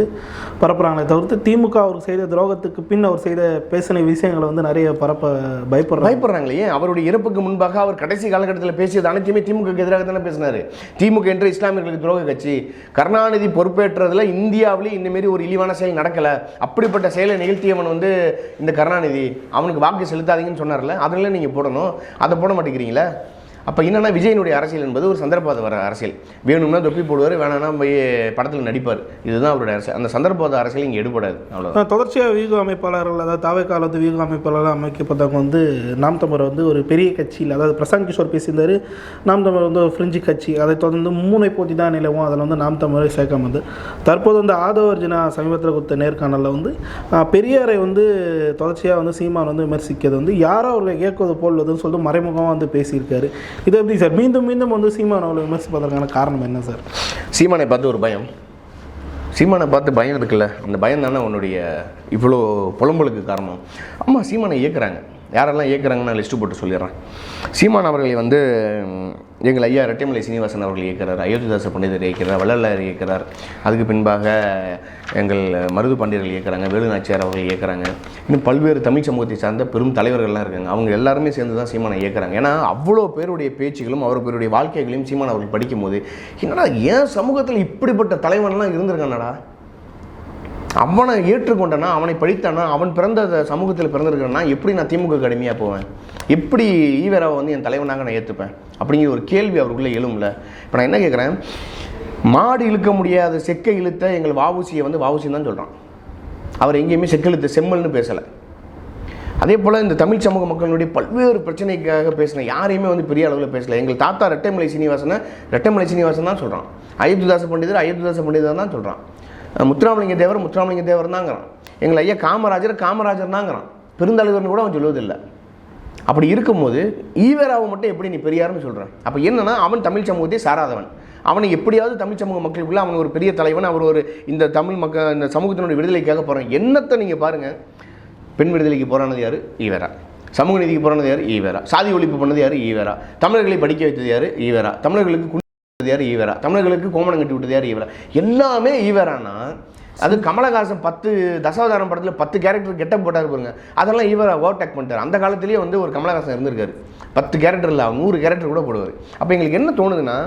பரப்புறாங்களே தவிர்த்து திமுக அவருக்கு செய்த துரோகத்துக்கு பின் அவர் செய்த பேசின விஷயங்களை வந்து நிறைய பரப்ப பயப்படுறாங்க. பயப்படுறாங்களே அவருடைய இறப்புக்கு முன்பாக அவர் கடைசி காலகட்டத்தில் பேசியது அனைத்துமே திமுக எதிராக தானே பேசினாரு. திமுக என்ற இஸ்லாமியர்களுக்கு துரோக கட்சி. கருணாநிதி பொறுப்பேற்றதுல இந்தியாவிலே இந்த மாதிரி ஒரு இழிவான செயல் நடக்கல. அப்படிப்பட்ட செயலை நிகழ்த்தியவன் வந்து இந்த கருணாநிதி அவனுக்கு வாக்கு செலுத்தாதீங்கன்னு சொன்னார்ல அதனால நீங்க போடணும். அதை போட மாட்டேங்கிறீங்களே? அப்போ என்னென்னா விஜயனுடைய அரசியல் என்பது ஒரு சந்தர்ப்பவாத வர அரசியல். வேணும்னா தொப்பி போடுவார் வேணாம்னா போய் படத்தில் நடிப்பார். இதுதான் அவருடைய அரசியல். அந்த சந்தர்ப்பவாத அரசியல் இங்கே எடுபடாது. அவ்வளோ தொடர்ச்சியாக வியூக அமைப்பாளர்கள் அதாவது தாவே காலத்து வியூக அமைப்பாளர்கள் அமைக்கப்பட்டவங்க வந்து நாம் தமிழர் வந்து ஒரு பெரிய கட்சியில் அதாவது பிரசாந்த் கிஷோர் பேசியிருந்தார். நாம் தமிழர் வந்து ஒரு ஃப்ரிஞ்சு கட்சி. அதை தொடர்ந்து மூனை போட்டி தான் நிலவும். அதில் வந்து நாம் தமிழரை சேர்க்காம வந்து தற்போது வந்து ஆதவ அர்ஜுனா சமீபத்தில் கொடுத்த நேர்காணலில் வந்து பெரியாரை வந்து தொடர்ச்சியாக வந்து சீமான் வந்து விமர்சிக்கிறது வந்து யாரோ அவர்களை கேட்குவது போல் வருதுன்னு சொல்லிட்டு மறைமுகமாக வந்து பேசியிருக்காரு. இது எப்படி சார்? மீண்டும் மீண்டும் வந்து சீமான் அவளை விமர்சிப்பதற்கான காரணம் என்ன சார்? சீமானை பார்த்து ஒரு பயம். சீமானை பார்த்து பயம் இருக்குல்ல? அந்த பயம் தானே உன்னுடைய இவ்வளோ புலம்பலுக்கு காரணம். ஆமாம் சீமானை இயக்குறாங்க யாரெல்லாம் இயக்குறாங்கன்னு நான் லிஸ்ட்டு போட்டு சொல்லிடுறேன். சீமான் அவர்களை வந்து எங்கள் ஐயா ரெட்டிமலை சீனிவாசன் அவர்கள் இயக்கிறார் அயோத்திதாச பண்டிதர் இயக்கிறார் வள்ளலார் இயக்கிறார். அதுக்கு பின்பாக எங்கள் மருது பாண்டியர்கள் இயக்கிறாங்க வேலு நாச்சியார் அவர்கள் இயக்கிறாங்க. இன்னும் பல்வேறு தமிழ் சமூகத்தை சார்ந்த பெரும் தலைவர்கள்லாம் இருக்காங்க. அவங்க எல்லாருமே சேர்ந்து தான் சீமானை இயக்கிறாங்க. ஏன்னா அவ்வளோ பேருடைய பேச்சுகளும் அவர் பேருடைய வாழ்க்கைகளையும் சீமான் அவர்கள் படிக்கும்போது என்னடா ஏன் சமூகத்தில் இப்படிப்பட்ட தலைவன்லாம் இருந்திருக்கானடா? அவனை ஏற்றுக்கொண்டனா அவனை படித்தானா அவன் பிறந்த சமூகத்தில் பிறந்திருக்கிறனா எப்படி நான் திமுக கடுமையாக போவேன்? எப்படி ஈவராவை வந்து என் தலைவனாக நான் ஏற்றுப்பேன் அப்படிங்கிற ஒரு கேள்வி அவருக்குள்ளே எழும்ல. இப்போ நான் என்ன கேட்குறேன் மாடு இழுக்க முடியாத செக்கை இழுத்த எங்கள் வாவுசியை வந்து வாவுசின்னு தான் சொல்கிறான் அவர் எங்கேயுமே செக்கெழுத்து செம்மல்னு பேசலை. அதே போல் இந்த தமிழ் சமூக மக்களுடைய பல்வேறு பிரச்சனைக்காக பேசின யாரையுமே வந்து பெரிய அளவில் பேசல. எங்கள் தாத்தா ரெட்டைமலை சீனிவாசனை ரெட்டைமலை சீனிவாசன் தான் சொல்கிறான் அயோத்திதாச பண்டிதர் அயோத்திதாச பண்டிதர் தான் சொல்கிறான் முத்துராமலிங்க தேவர் முத்துராமலிங்க தேவர் தாங்கிறான். எங்களை ஐயா காமராஜர் காமராஜர் தாங்கிறான். பெருந்தலைவர்னு கூட அவன் சொல்லுவதில்லை. அப்படி இருக்கும்போது ஈவேராவை மட்டும் எப்படி நீ பெரியார்னு சொல்கிறான் அப்போ என்னன்னா அவன் தமிழ் சமூகத்தை சாராதவன். அவனை எப்படியாவது தமிழ் சமூக மக்களுக்குள்ள அவன் ஒரு பெரிய தலைவன் அவர் ஒரு இந்த தமிழ் மக்கள் இந்த சமூகத்தினுடைய விடுதலைக்காக போகிறான் என்னத்தை நீங்கள் பாருங்கள் பெண் விடுதலைக்கு போரானது யார்? ஈவேரா. சமூக நீதிக்கு போரானது யார்? ஈவேரா. சாதி ஒழிப்பு பண்ணது யார்? ஈவேரா. தமிழர்களை படிக்க வைத்தது யார்? ஈவேரா. தமிழர்களுக்கு யார் ஈவரா. தமிழர்களுக்கு கோமணம் கட்டி விட்டது யார் ஈவரா. எல்லாமே ஈவரானா அது கமலஹாசன் பத்து தசாவதாரம் படத்தில் பத்து கேரக்டர் கெட்ட போட்டார் பாருங்க. அதெல்லாம் ஈவரா ஓவர்டேக் பண்ணிட்டார். அந்த காலத்திலேயே வந்து ஒரு கமலஹாசன் இருந்திருக்காரு. பத்து கேரக்டர் இல்லை நூறு கேரக்டர் கூட போடுவார். அப்போ எங்களுக்கு என்ன தோணுதுன்னா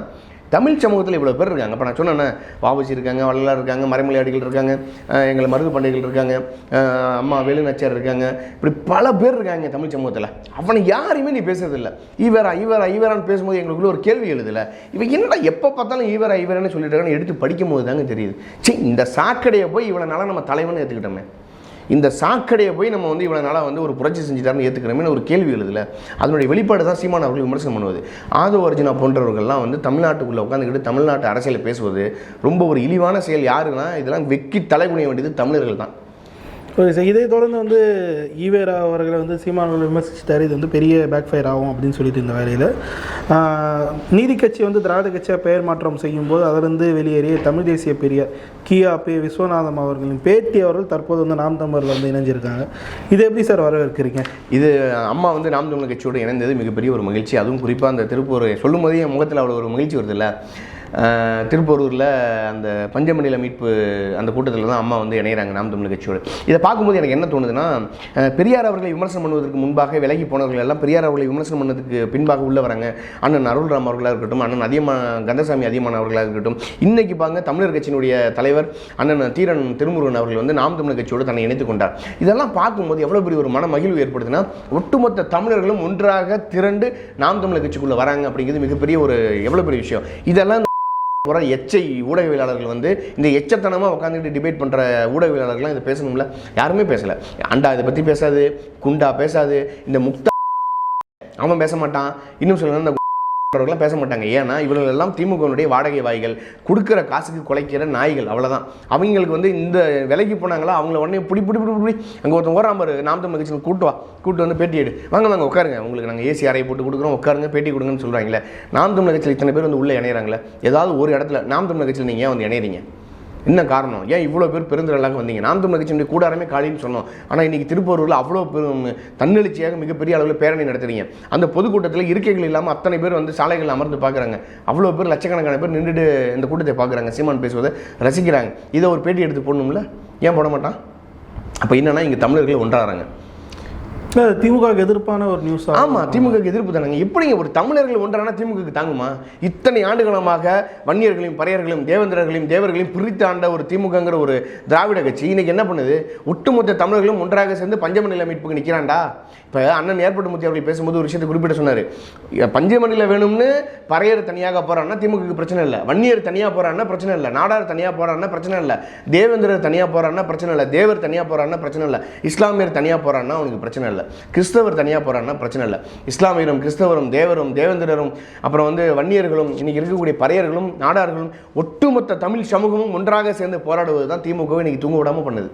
தமிழ் சமூகத்தில் இவ்வளோ பேர் இருக்காங்க. அப்போ நான் சொன்னேன்னே வாபசி இருக்காங்க வள்ளலார் இருக்காங்க மறைமலையாடிகள் இருக்காங்க எங்களை மருது பண்டிகைகள் இருக்காங்க அம்மா வேலுநாச்சியார் இருக்காங்க. இப்படி பல பேர் இருக்காங்க தமிழ் சமூகத்தில். அவனை யாரையுமே நீ பேசுறதில்ல. ஈவரா ஈவரா ஈவரான்னு பேசும்போது எங்களுக்குள்ள ஒரு கேள்வி எழுதலை. இவன் என்னடா எப்போ பார்த்தாலும் ஈவரா ஈவரான்னு சொல்லிட்டு இருக்கான்னு எடுத்து படிக்கும் போது தாங்க தெரியுது. சரி இந்த சாக்கடையை போய் இவ்வளோ நாளாக நம்ம தலைவன் ஏற்றுக்கிட்டோமே இந்த சாக்கடையை போய் நம்ம வந்து இவ்வளோ நாளாக வந்து ஒரு புரட்சி செஞ்சுட்டாருன்னு ஏற்றுக்கிறோமே ஒரு கேள்வி எழுதுல. அதனுடைய வெளிப்பாடு தான் சீமான் அவர்கள் விமர்சனம் பண்ணுவது. ஆதோ அர்ஜுனா போன்றவர்கள்லாம் வந்து தமிழ்நாட்டுக்குள்ளே உட்காந்துக்கிட்டு தமிழ்நாட்டு அரசியலை பேசுவது ரொம்ப ஒரு இழிவான செயல். யாருன்னா இதெல்லாம் வெக்கி தலைகுனிய வேண்டியது தமிழர்கள் தான் ஓகே சார். இதை தொடர்ந்து வந்து ஈவேரா அவர்களை வந்து சீமானவர்கள் விமர்சித்தார் இது வந்து பெரிய பேக் ஃபயர் ஆகும் அப்படின்னு சொல்லிட்டு இந்த வேலையில். நீதி கட்சி வந்து திராவிட கட்சியாக பெயர் மாற்றம் செய்யும்போது அதிலிருந்து வெளியேறிய தமிழ் தேசிய பெரியார் கியா பே. விஸ்வநாதம் அவர்களின் பேட்டி அவர்கள் தற்போது வந்து நாம் தமிழரில் வந்து இணைஞ்சிருக்காங்க. இது எப்படி சார் வரவேற்கிறீங்க? இது அம்மா வந்து நாம் தமிழ் கட்சியோடு இணைந்தது மிகப்பெரிய ஒரு மகிழ்ச்சி. அதுவும் குறிப்பாக அந்த திருப்பூர் சொல்லும் போதே என் முகத்தில் அவ்வளோ ஒரு மகிழ்ச்சி வருது இல்லை? திருப்பரூரில் அந்த பஞ்சமணியில் மீட்பு அந்த கூட்டத்தில் தான் அம்மா வந்து இணைகிறாங்க நாம் தமிழ் கட்சியோடு. இதை பார்க்கும்போது எனக்கு என்ன தோணுதுன்னா பெரியார் அவர்களை விமர்சனம் பண்ணுவதற்கு முன்பாக விலகி போனவர்கள் எல்லாம் பெரியார் அவர்களை விமர்சனம் பண்ணதுக்கு பின்பாக உள்ள வராங்க. அண்ணன் அருள்ராம் அவர்களாக இருக்கட்டும் அண்ணன் அதியமான கந்தசாமி அதியமான அவர்களாக இருக்கட்டும். இன்னைக்கு பாருங்க தமிழர் கட்சியினுடைய தலைவர் அண்ணன் தீரன் திருமுருகன் அவர்கள் வந்து நாம் தமிழர் கட்சியோடு தன்னை இணைத்துக் கொண்டார். இதெல்லாம் பார்க்கும்போது எவ்வளோ பெரிய ஒரு மன மகிழ்வு ஏற்படுதுன்னா ஒட்டுமொத்த தமிழர்களும் ஒன்றாக திரண்டு நாம் தமிழர் கட்சிக்குள்ளே வராங்க அப்படிங்கிறது மிகப்பெரிய ஒரு எவ்வளோ பெரிய விஷயம். இதெல்லாம் போகிற எச்சை ஊடகவியலாளர்கள் வந்து இந்த எச்சத்தனமாக உட்காந்துக்கிட்டு டிபேட் பண்ணுற ஊடகவியலாளர்கள்லாம் இதை பேசணும்ல? யாருமே பேசலை. அண்டா இதை பற்றி பேசாது குண்டா பேசாது இந்த முக்தா அவன் பேச மாட்டான். இன்னும் சொல்லணும் இந்த அவர்கள்லாம் பேச மாட்டாங்க. ஏன்னா இவர்கள் எல்லாம் திமுகவினுடைய வாடகை வாய்கள் கொடுக்குற காசுக்கு குலைக்கிற நாய்கள் அவ்வளோதான் அவங்களுக்கு வந்து இந்த விலைக்கு போனாங்களா அவங்கள உடனே புடி புடி புடி புடி அங்கே ஒருத்தன் ஓராம பாரு நாம் தமிழ் கட்சியில் கூட்டு வா. கூட்டு வந்து பேட்டி எடு. வாங்க வாங்க உட்காருங்க. உங்களுக்கு நாங்கள் ஏசி அறையை போட்டு கொடுக்குறோம். உட்காருங்க பேட்டி கொடுங்கன்னு சொல்கிறாங்களே நாம் தமிழ் கட்சியில் இத்தனை பேர் வந்து உள்ளே இணையறாங்களே? ஏதாவது ஒரு இடத்துல நாம் தமிழ் கட்சியில் நீங்கள் ஏன் வந்து இணையறீங்க? என்ன காரணம்? ஏன் இவ்வளோ பேர் பெருந்திரளாக வந்தீங்க? நாம் தமிழ் கட்சியினுடைய கூடாரமே காலின்னு சொன்னோம். ஆனால் இன்றைக்கி திருப்பூரில் அவ்வளோ பெரும் தன்னெழுச்சியாக மிகப்பெரிய அளவில் பேரணி நடத்துறீங்க. அந்த பொதுக்கூட்டத்தில் இருக்கைகள் இல்லாமல் அத்தனை பேர் வந்து சாலைகள் அமர்ந்து பார்க்குறாங்க அவ்வளோ பேர் லட்சக்கணக்கான பேர் நின்றுட்டு இந்த கூட்டத்தை பார்க்குறாங்க சீமான் பேசுவதை ரசிக்கிறாங்க. இதை ஒரு பேட்டி எடுத்து போடணும்ல? ஏன் போட மாட்டான்? அப்போ என்னென்னா இங்கே தமிழர்கள் ஒன்றாகிறாங்க. திமுகவுக்கு எதிர்ப்பான ஒரு நியூஸ் ஆமாம் திமுகவுக்கு எதிர்ப்பு தானங்க. எப்படிங்க ஒரு தமிழர்கள் ஒன்றானா திமுகவுக்கு தாங்குமா? இத்தனை ஆண்டுகளமாக வன்னியர்களையும் பறையர்களையும் தேவேந்திரர்களையும் தேவர்களையும் பிரித்து ஆண்ட ஒரு திமுகங்கிற ஒரு திராவிட கட்சி இன்னைக்கு என்ன பண்ணுது? ஒட்டுமொத்த தமிழர்களும் ஒன்றாக சேர்ந்து பஞ்சமநில மீட்புக்கு நிற்கிறான்டா இப்போ அண்ணன் ஏற்பட்டுமூர்த்தி அவர்கள் பேசும்போது ஒரு விஷயத்தை குறிப்பிட்டு சொன்னார். பஞ்சமணியில் வேணும்னு பறையர் தனியாக போகிறான்னா திமுகவுக்கு பிரச்சனை இல்லை. வன்னியர் தனியாக போகிறான்னா பிரச்சனை இல்லை. நாடார் தனியாக போகிறான்னா பிரச்சனை இல்லை. தேவேந்திரர் தனியாக போகிறான்னா பிரச்சனை இல்லை. தேவர் தனியாக போகிறான்னா பிரச்சனை இல்லை. இஸ்லாமியர் தனியாக போகிறான்னா அவனுக்கு பிரச்சனை இல்லை. கிறிஸ்தவர் தனியாக போகிறான்னா பிரச்சனை இல்லை. இஸ்லாமியரும் கிறிஸ்தவரும் தேவரும் தேவேந்திரரும் அப்புறம் வந்து வன்னியர்களும் இன்றைக்கி இருக்கக்கூடிய பறையர்களும் நாடார்களும் ஒட்டுமொத்த தமிழ் சமூகமும் ஒன்றாக சேர்ந்து போராடுவது தான் திமுகவை இன்றைக்கி தூங்க விடாமல் பண்ணுது.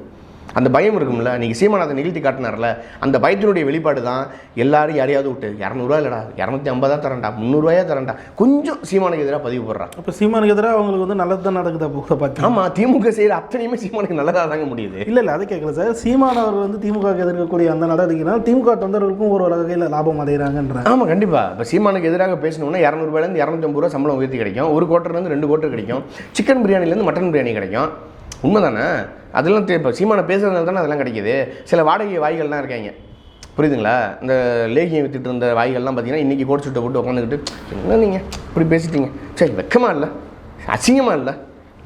அந்த பயம் இருக்கும்ல. இன்னைக்கு சீமானதை நிகழ்த்தி காட்டினார்ல அந்த பயத்தினுடைய வெளிப்பாடு தான் எல்லாரும் யாரையாவது விட்டு இரநூறுவா இல்லைடா இரநூத்தி ஐம்பதா தரேன்டா முந்நூறுவாயா தரேன்டா. கொஞ்சம் சீமானுக்கு எதிராக பதிவு போடுறான் அப்போ சீமானுக்கு எதிராக அவங்களுக்கு வந்து நல்லது தான் நடக்குதா போக பார்த்தீங்க ஆமா திமுக செய்கிற அத்தனையுமே சீமானுக்கு நல்லதாக தாங்க முடியுது. இல்லை இல்லை அதை கேட்கல சார். சீமான் அவர் வந்து திமுகவுக்கு எதிர்க்கக்கூடிய அந்த நடவடிக்கைனால் திமுக தொண்டர்களுக்கும் ஒரு வகையில் லாபம் அடைகிறாங்கன்ற ஆமா கண்டிப்பா. இப்போ சீமானுக்கு எதிராக பேசணும்னா இரநூறுபாயிலேருந்து இரநூத்தம்பது ரூபா சம்பளம் உயர்த்தி கிடைக்கும். ஒரு கோட்டர்லேருந்து ரெண்டு கோட்டர் கிடைக்கும். சிக்கன் பிரியாணிலேருந்து மட்டன் பிரியாணி கிடைக்கும். உண்மைதானே? அதெல்லாம் இப்போ சீமானை பேசுகிறதுனால தானே அதெல்லாம் கிடைக்கிது. சில வாடகை வாய்கள்லாம் இருக்காங்க. புரியுதுங்களா? இந்த லேகியம் வித்துட்டு இருந்த வாய்கள்லாம் பார்த்தீங்கன்னா இன்றைக்கி கோட் போட்டு உட்காந்துக்கிட்டு என்ன நீங்கள் இப்படி பேசிட்டீங்க? சரி வெக்கமாக இல்லை. அசிங்கமாக இல்லை.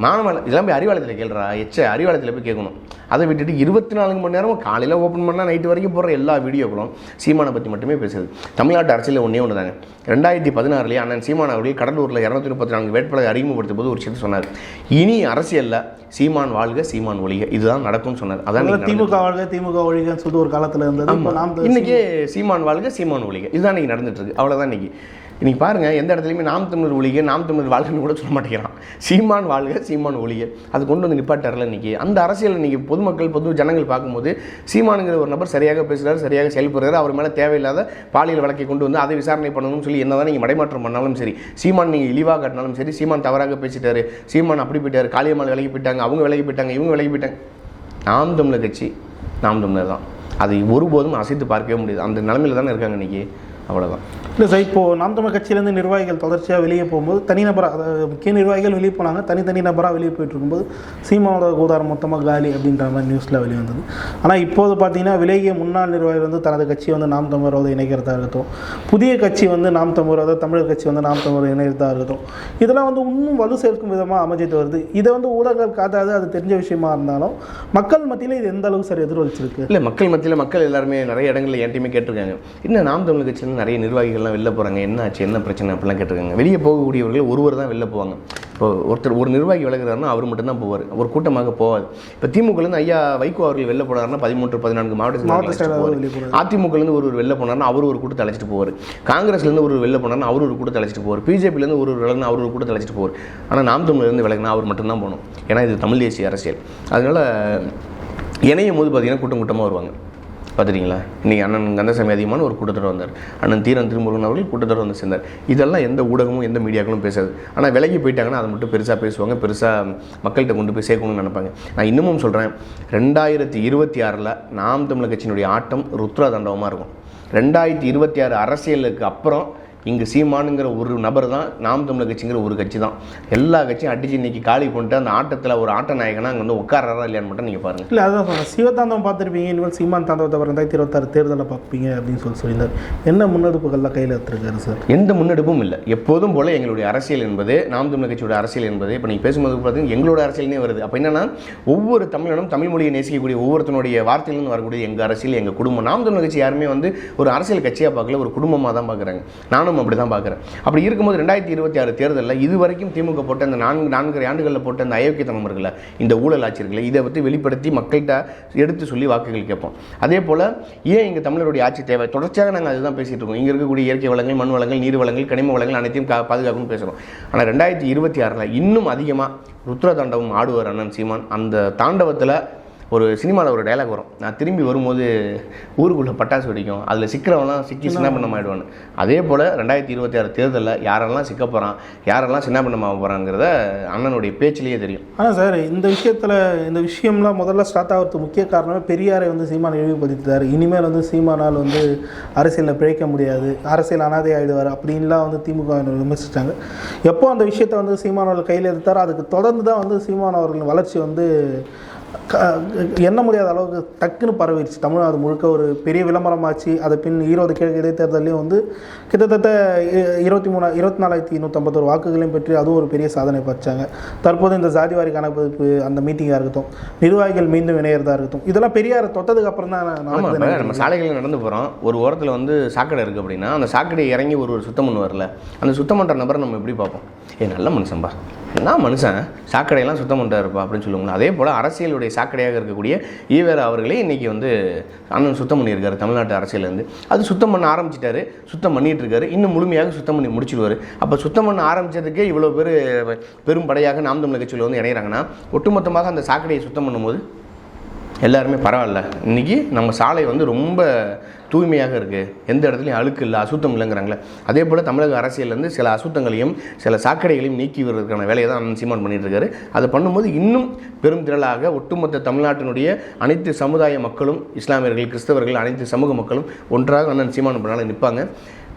இல்லை இதெல்லாம் போய் அறிவாலயத்தில் கேள்றா எச்ச அறிவாலயத்தில் போய் கேட்கணும். அதை விட்டுட்டு இருபத்தி நாலு மணி நேரமும் காலையில் ஓப்பன் பண்ணால் நைட்டு வரைக்கும் போடுற எல்லா வீடியோக்களும் சீமானை பற்றி மட்டுமே பேசுது. தமிழ்நாட்டு அரசியலில் ஒன்றே ஒன்று தாங்க ரெண்டாயிரத்தி பதினாறுலேயே அண்ணன் சீமான் அவர்கள் கடலூரில் இரநூத்தி முப்பத்தி நான்கு வேட்பாளரை அறிமுகப்படுத்தும் போது ஒரு விஷயத்தை சொன்னார். இனி அரசியலில் சீமான் வாழ்க சீமான் ஒழிக. இதுதான் நடக்கும்னு சொன்னார். அதான் திமுக வாழ்க திமுக ஒழிகன்னு சொல்லிட்டு ஒரு காலத்தில் இருந்தது. இன்னைக்கு சீமான் வாழ்க சீமான் ஒழிக. இதுதான் இன்னைக்கு நடந்துட்டு இருக்கு. அவ்வளவுதான் இன்னைக்கு. இன்னைக்கு பாருங்கள் எந்த இடத்துலையுமே நாம் தமிழர் ஒழிக நாம் தமிழர் வாழ்கன்னு கூட சொல்ல மாட்டேங்கிறான். சீமான் வாழ்க சீமான் ஒழிக அது கொண்டு வந்து நிப்பாட்டார்ல இன்னைக்கு. அந்த அரசியல் இன்றைக்கி பொதுமக்கள் பொது ஜனங்கள் பார்க்கும்போது சீமானுங்கிற ஒரு நபர் சரியாக பேசுகிறார் சரியாக செயல்படுறாரு அவர் மேலே தேவையில்லாத பாலியல் வழக்கை கொண்டு வந்து அதை விசாரணை பண்ணணும்னு சொல்லி என்னதான் நீங்கள் மடைமாற்றம் பண்ணாலும் சரி சீமான் நீங்கள் இழிவாக காட்டினாலும் சரி சீமான் தவறாக பேசிட்டாரு சீமான் அப்படி போயிட்டாரு காளியம்மாள் விலகி போயிட்டாங்க அவங்க விலகி போயிட்டாங்க இவங்க விலகி போயிட்டாங்க. நாம் தமிழர் கட்சி நாம் தமிழர் தான். அதை ஒருபோதும் அசைத்து பார்க்கவே முடியாது. அந்த நிலமையில் தானே இருக்காங்க இன்றைக்கி அவ்வளோதான் இல்லை சார் இப்போது நாம் தமிழ் கட்சியிலேருந்து நிர்வாகிகள் தொடர்ச்சியாக வெளியே போகும்போது தனிநபராக அதாவது முக்கிய நிர்வாகிகள் வெளியே போனாங்க தனித்தனி நபராக வெளியே போயிட்டு இருக்கும்போது சீமானோட கூதாரம் மொத்தமாக காலி அப்படின்ற மாதிரி நியூஸில் வெளியே வந்தது ஆனால் இப்போது பார்த்தீங்கன்னா விலகிய முன்னாள் நிர்வாகிகள் வந்து தனது கட்சியை வந்து நாம் தமிழரோட இணைக்கிறதா இருக்கட்டும் புதிய கட்சி வந்து நாம் தமிழரோட தமிழர் கட்சி வந்து நாம் தமிழர் இணைகிறதா இருக்கட்டும் இதெல்லாம் வந்து இன்னும் வலு சேர்க்கும் விதமாக அமைஞ்சிட்டு வருது. இதை வந்து ஊடகங்கள் காட்டாது அது தெரிஞ்ச விஷயமா இருந்தாலும் மக்கள் மத்தியில் இது எந்த அளவுக்கு சார் எதிரொலிச்சிருக்கு இல்லை மக்கள் மத்தியில் மக்கள் எல்லாருமே நிறைய இடங்களில் என்கிட்டயுமே கேட்டிருக்காங்க. என்ன நாம் தமிழ் கட்சியில் நிறைய நிர்வாகிகள்லாம் வெளில போகிறாங்க என்ன ஆச்சு என்ன பிரச்சனை? அப்படிலாம் கேட்டிருக்காங்க. வெளியே போகக்கூடியவர்கள் ஒருவர் தான் வெளில போவாங்க. இப்போ ஒருத்தர் ஒரு நிர்வாகி விலகுறாருன்னா அவர் மட்டும்தான் போவார். ஒரு கூட்டமாக போவாது. இப்போ திமுகலேருந்து ஐயா வைகோ அவர்கள் வெளில போனாருன்னா பதிமூன்று பதினான்கு மாவட்ட அதிமுகலேருந்து ஒரு ஒரு வெளில போனார்னா அவர் ஒரு கூட்டத்தை அழைச்சிட்டு போவார். காங்கிரஸ்லேருந்து ஒரு வெளில போனார்னா அவர் ஒரு கூட்டத்தை அழைச்சிட்டு போவார். பிஜேபிலேருந்து ஒரு ஒரு விலகுனா அவர் ஒரு கூட்டத்தை அழைச்சிட்டு போவார். ஆனால் நாம் தமிழ்லேருந்து விலகுனா அவர் மட்டும்தான் போகணும். ஏன்னா இது தமிழ் தேசிய அரசியல். அதனால இணையும் போது பார்த்தீங்கன்னா கூட்டம் கூட்டமாக வருவாங்க. பார்த்துட்டீங்களா? இன்றைக்கி அண்ணன் கந்தசாமி அதிகமான ஒரு கூட்டத்தோட வந்தார். அண்ணன் தீரன் திருமுருகன் அவர்கள் கூட்டத்தோட வந்து சேர்ந்தார். இதெல்லாம் எந்த ஊடகமும் எந்த மீடியாக்களும் பேசாது. ஆனால் விலகி போயிட்டாங்கன்னா அதை மட்டும் பெருசாக பேசுவாங்க பெருசாக மக்கள்கிட்ட கொண்டு போய் சேர்க்கணும்னு நினைப்பாங்க. நான் இன்னமும் சொல்கிறேன் ரெண்டாயிரத்தி இருபத்தி ஆறில் நாம் தமிழர் கட்சியினுடைய ஆட்டம் ருத்ரா தாண்டவமாக இருக்கும். ரெண்டாயிரத்தி இருபத்தி ஆறு அரசியலுக்கு அப்புறம் இங்கு சீமானுங்கிற ஒரு நபர் தான் நாம் தமிழர் கட்சிங்கிற ஒரு கட்சி தான். எல்லா கட்சியும் அடிச்சு இன்னைக்கு காலி பண்ணிட்டு அந்த ஆட்டத்தில் ஒரு ஆட்ட நாயகனா அங்கே வந்து உட்காராரா இல்லையான்னு மட்டும் நீங்கள் பாருங்கள் இல்லை அதான் சொன்னேன் சிவதாந்தவம் பார்த்துருப்பீங்க இனிமேல் சீமான் தாண்டவத்தை வர ரெண்டாயிரத்தி இருபத்தாறு தேர்தலில் பார்ப்பீங்க அப்படின்னு சொல்லி சொல்லியிருந்தார். என்ன முன்னெடுப்புகள்லாம் கையில் எடுத்துருக்காரு சார்? எந்த முன்னெடுப்பும் இல்லை. எப்போதும் போல எங்களுடைய அரசியல் என்பது நாம் தமிழர் கட்சியோட அரசியல் என்பது. இப்போ நீங்கள் பேசும்போது பார்த்தீங்கன்னா எங்களோட அரசியல்னே வருது. அப்போ என்னன்னா ஒவ்வொரு தமிழனும் தமிழ் மொழியை நேசிக்கக்கூடிய ஒவ்வொருத்தனுடைய வார்த்தையிலிருந்து வரக்கூடிய எங்கள் அரசியல் எங்கள் குடும்பம். நாம் தமிழர் கட்சி யாருமே வந்து ஒரு அரசியல் கட்சியாக பார்க்கல ஒரு குடும்பமாக தான் பார்க்குறாங்க. நானும் அப்படி தான் பார்க்குறேன். அப்படி இருக்கும்போது ரெண்டாயிரத்தி இருபத்தி ஆறு தேர்தலில் இது வரைக்கும் திமுக போட்ட அந்த நான்கு நான்கரை ஆண்டுகளில் போட்ட அந்த அயோக்கியத்தனம் இருக்குல்ல இந்த ஊழல் ஆட்சி இருக்குல்ல இதை பற்றி வெளிப்படுத்தி மக்கள்கிட்ட எடுத்து சொல்லி வாக்குகள் கேட்போம். அதே போல் ஏன் இங்கே தமிழருடைய ஆட்சி தேவை? தொடர்ச்சியாக நாங்கள் அதுதான் பேசிகிட்டு இருக்கோம். இங்கே இருக்கக்கூடிய இயற்கை வளங்கள் மண் வளங்கள் நீர் வளங்கள் கனிம வளங்கள் அனைத்தையும் கா பாதுகாக்கணும்னு பேசுகிறோம் ஆனால் ரெண்டாயிரத்தி இருபத்தி ஆறில் இன்னும் அதிகமாக ருத்ர தாண்டவம் ஆடுவார் அண்ணன் சீமான். அந்த தாண்டவத்தில் ஒரு சினிமாவில் ஒரு டயலாக் வரும். நான் திரும்பி வரும்போது ஊருக்குள்ளே பட்டாசு வெடிக்கும். அதில் சிக்கிறவன்லாம் சிக்கி சின்ன பண்ணம் ஆயிடுவான்னு அதே போல் ரெண்டாயிரத்தி இருபத்தி ஆறு தேர்தலில் யாரெல்லாம் சிக்க போகிறான் யாரெல்லாம் சின்ன பண்ணமாக போகிறாங்கிறத அண்ணனுடைய பேச்சிலேயே தெரியும். ஆனால் சார் இந்த விஷயத்தில் இந்த விஷயம்லாம் முதல்ல ஸ்டார்ட் ஆகிறதுக்கு முக்கிய காரணமே பெரியாரை வந்து சீமான் இழிவுபடுத்திட்டார். இனிமேல் வந்து சீமானால் வந்து அரசியலில் பிழைக்க முடியாது. அரசியல் அனாதை ஆகிடுவார் அப்படின்லாம் வந்து திமுக விமர்சித்தாங்க எப்போ அந்த விஷயத்தை வந்து சீமான் அவர்கள் கையில் எடுத்தாரோ அதுக்கு தொடர்ந்து தான் வந்து சீமான் அவர்களின் வளர்ச்சி வந்து எண்ண முடியாத அளவுக்கு டக்குன்னு பரவிடுச்சு தமிழ்நாடு முழுக்க ஒரு பெரிய விளம்பரமாச்சு. அதை பின் ஈரோடு கிழக்கு இடைத்தேர்தலையும் வந்து கிட்டத்தட்ட இருபத்தி மூணு இருபத்தி நாலாயிரத்தி நூற்றம்பத்தொரு வாக்குகளையும் பெற்று அதுவும் ஒரு பெரிய சாதனை பறிச்சாங்க தற்போது இந்த ஜாதிவாரி கணக்கெடுப்பு அந்த மீட்டிங்காக இருக்கட்டும் நிர்வாகிகள் மீண்டும் இணையறதா இருக்கட்டும் இதெல்லாம் பெரியாரை தொட்டதுக்கு அப்புறம் தான் நம்ம சாலைகளில் நடந்து போகிறோம் ஒரு ஓரத்தில் வந்து சாக்கடை இருக்குது அப்படின்னா அந்த சாக்கடை இறங்கி ஒரு ஒரு சுத்தம் பண்ணுவார்ல அந்த சுத்தம் பண்ணுற நபரை நம்ம எப்படி பார்ப்போம்? ஏ நல்ல மனுஷன்பா என்ன மனுஷன். சாக்கடையெல்லாம் சுத்தம் பண்ணுறாருப்பா அப்படின்னு சொல்லுவாங்க. அதே போல் அரசியலுடைய சாக்கடையாக இருக்கக்கூடிய ஈவேரா அவர்களே இன்றைக்கி வந்து அண்ணன் சுத்தம் பண்ணியிருக்காரு தமிழ்நாட்டு அரசியலேருந்து அது சுத்தம் பண்ண ஆரம்பிச்சிட்டாரு சுத்தம் பண்ணிகிட்டு இருக்காரு இன்னும் முழுமையாக சுத்தம் பண்ணி முடிச்சிடுவார். அப்போ சுத்தம் பண்ண ஆரம்பிச்சதுக்கே இவ்வளோ பேர் பெரும் படையாக நாம் தமிழ் கட்சியில் வந்து இணையிறாங்கன்னா ஒட்டுமொத்தமாக அந்த சாக்கடையை சுத்தம் பண்ணும்போது எல்லாருமே பரவாயில்ல. இன்றைக்கி நம்ம சாலை வந்து ரொம்ப தூய்மையாக இருக்குது எந்த இடத்துலையும் அழுக்கு இல்லை அசுத்தம் இல்லைங்கிறாங்களே. அதே போல் தமிழக அரசியல்லேருந்து சில அசுத்தங்களையும் சில சாக்கடைகளையும் நீக்கி வருவதற்கான வேலையை தான் அண்ணன் சீமான் பண்ணிட்டு இருக்காரு. அதை பண்ணும்போது இன்னும் பெரும் திரளாக ஒட்டுமொத்த தமிழ்நாட்டினுடைய அனைத்து சமுதாய மக்களும் இஸ்லாமியர்கள் கிறிஸ்தவர்கள் அனைத்து சமூக மக்களும் ஒன்றாக அண்ணன் சீமான் பண்ணாலும் நிற்பாங்க.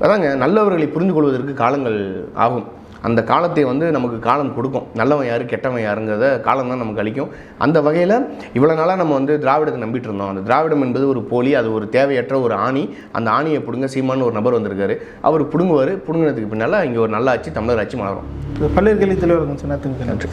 அதாங்க நல்லவர்களை புரிந்து கொள்வதற்கு காலங்கள் ஆகும். அந்த காலத்தை வந்து நமக்கு காலம் கொடுக்கும். நல்லவன் யார் கெட்டவன் யாருங்கிறத காலம் தான் நமக்கு அளிக்கும். அந்த வகையில் இவ்வளோ நாளாக நம்ம வந்து திராவிடத்தை நம்பிட்டு இருந்தோம். அந்த திராவிடம் என்பது ஒரு போலி அது ஒரு தேவையற்ற ஒரு ஆணி. அந்த ஆணியை பிடுங்க சீமான்னு ஒரு நபர் வந்திருக்காரு. அவர் பிடுங்குவார். பிடுங்கினதுக்கு பின்னால் இங்கே ஒரு நல்ல ஆட்சி தமிழர் ஆட்சி மலரும் பல்வேறு தலைவர் நன்றி.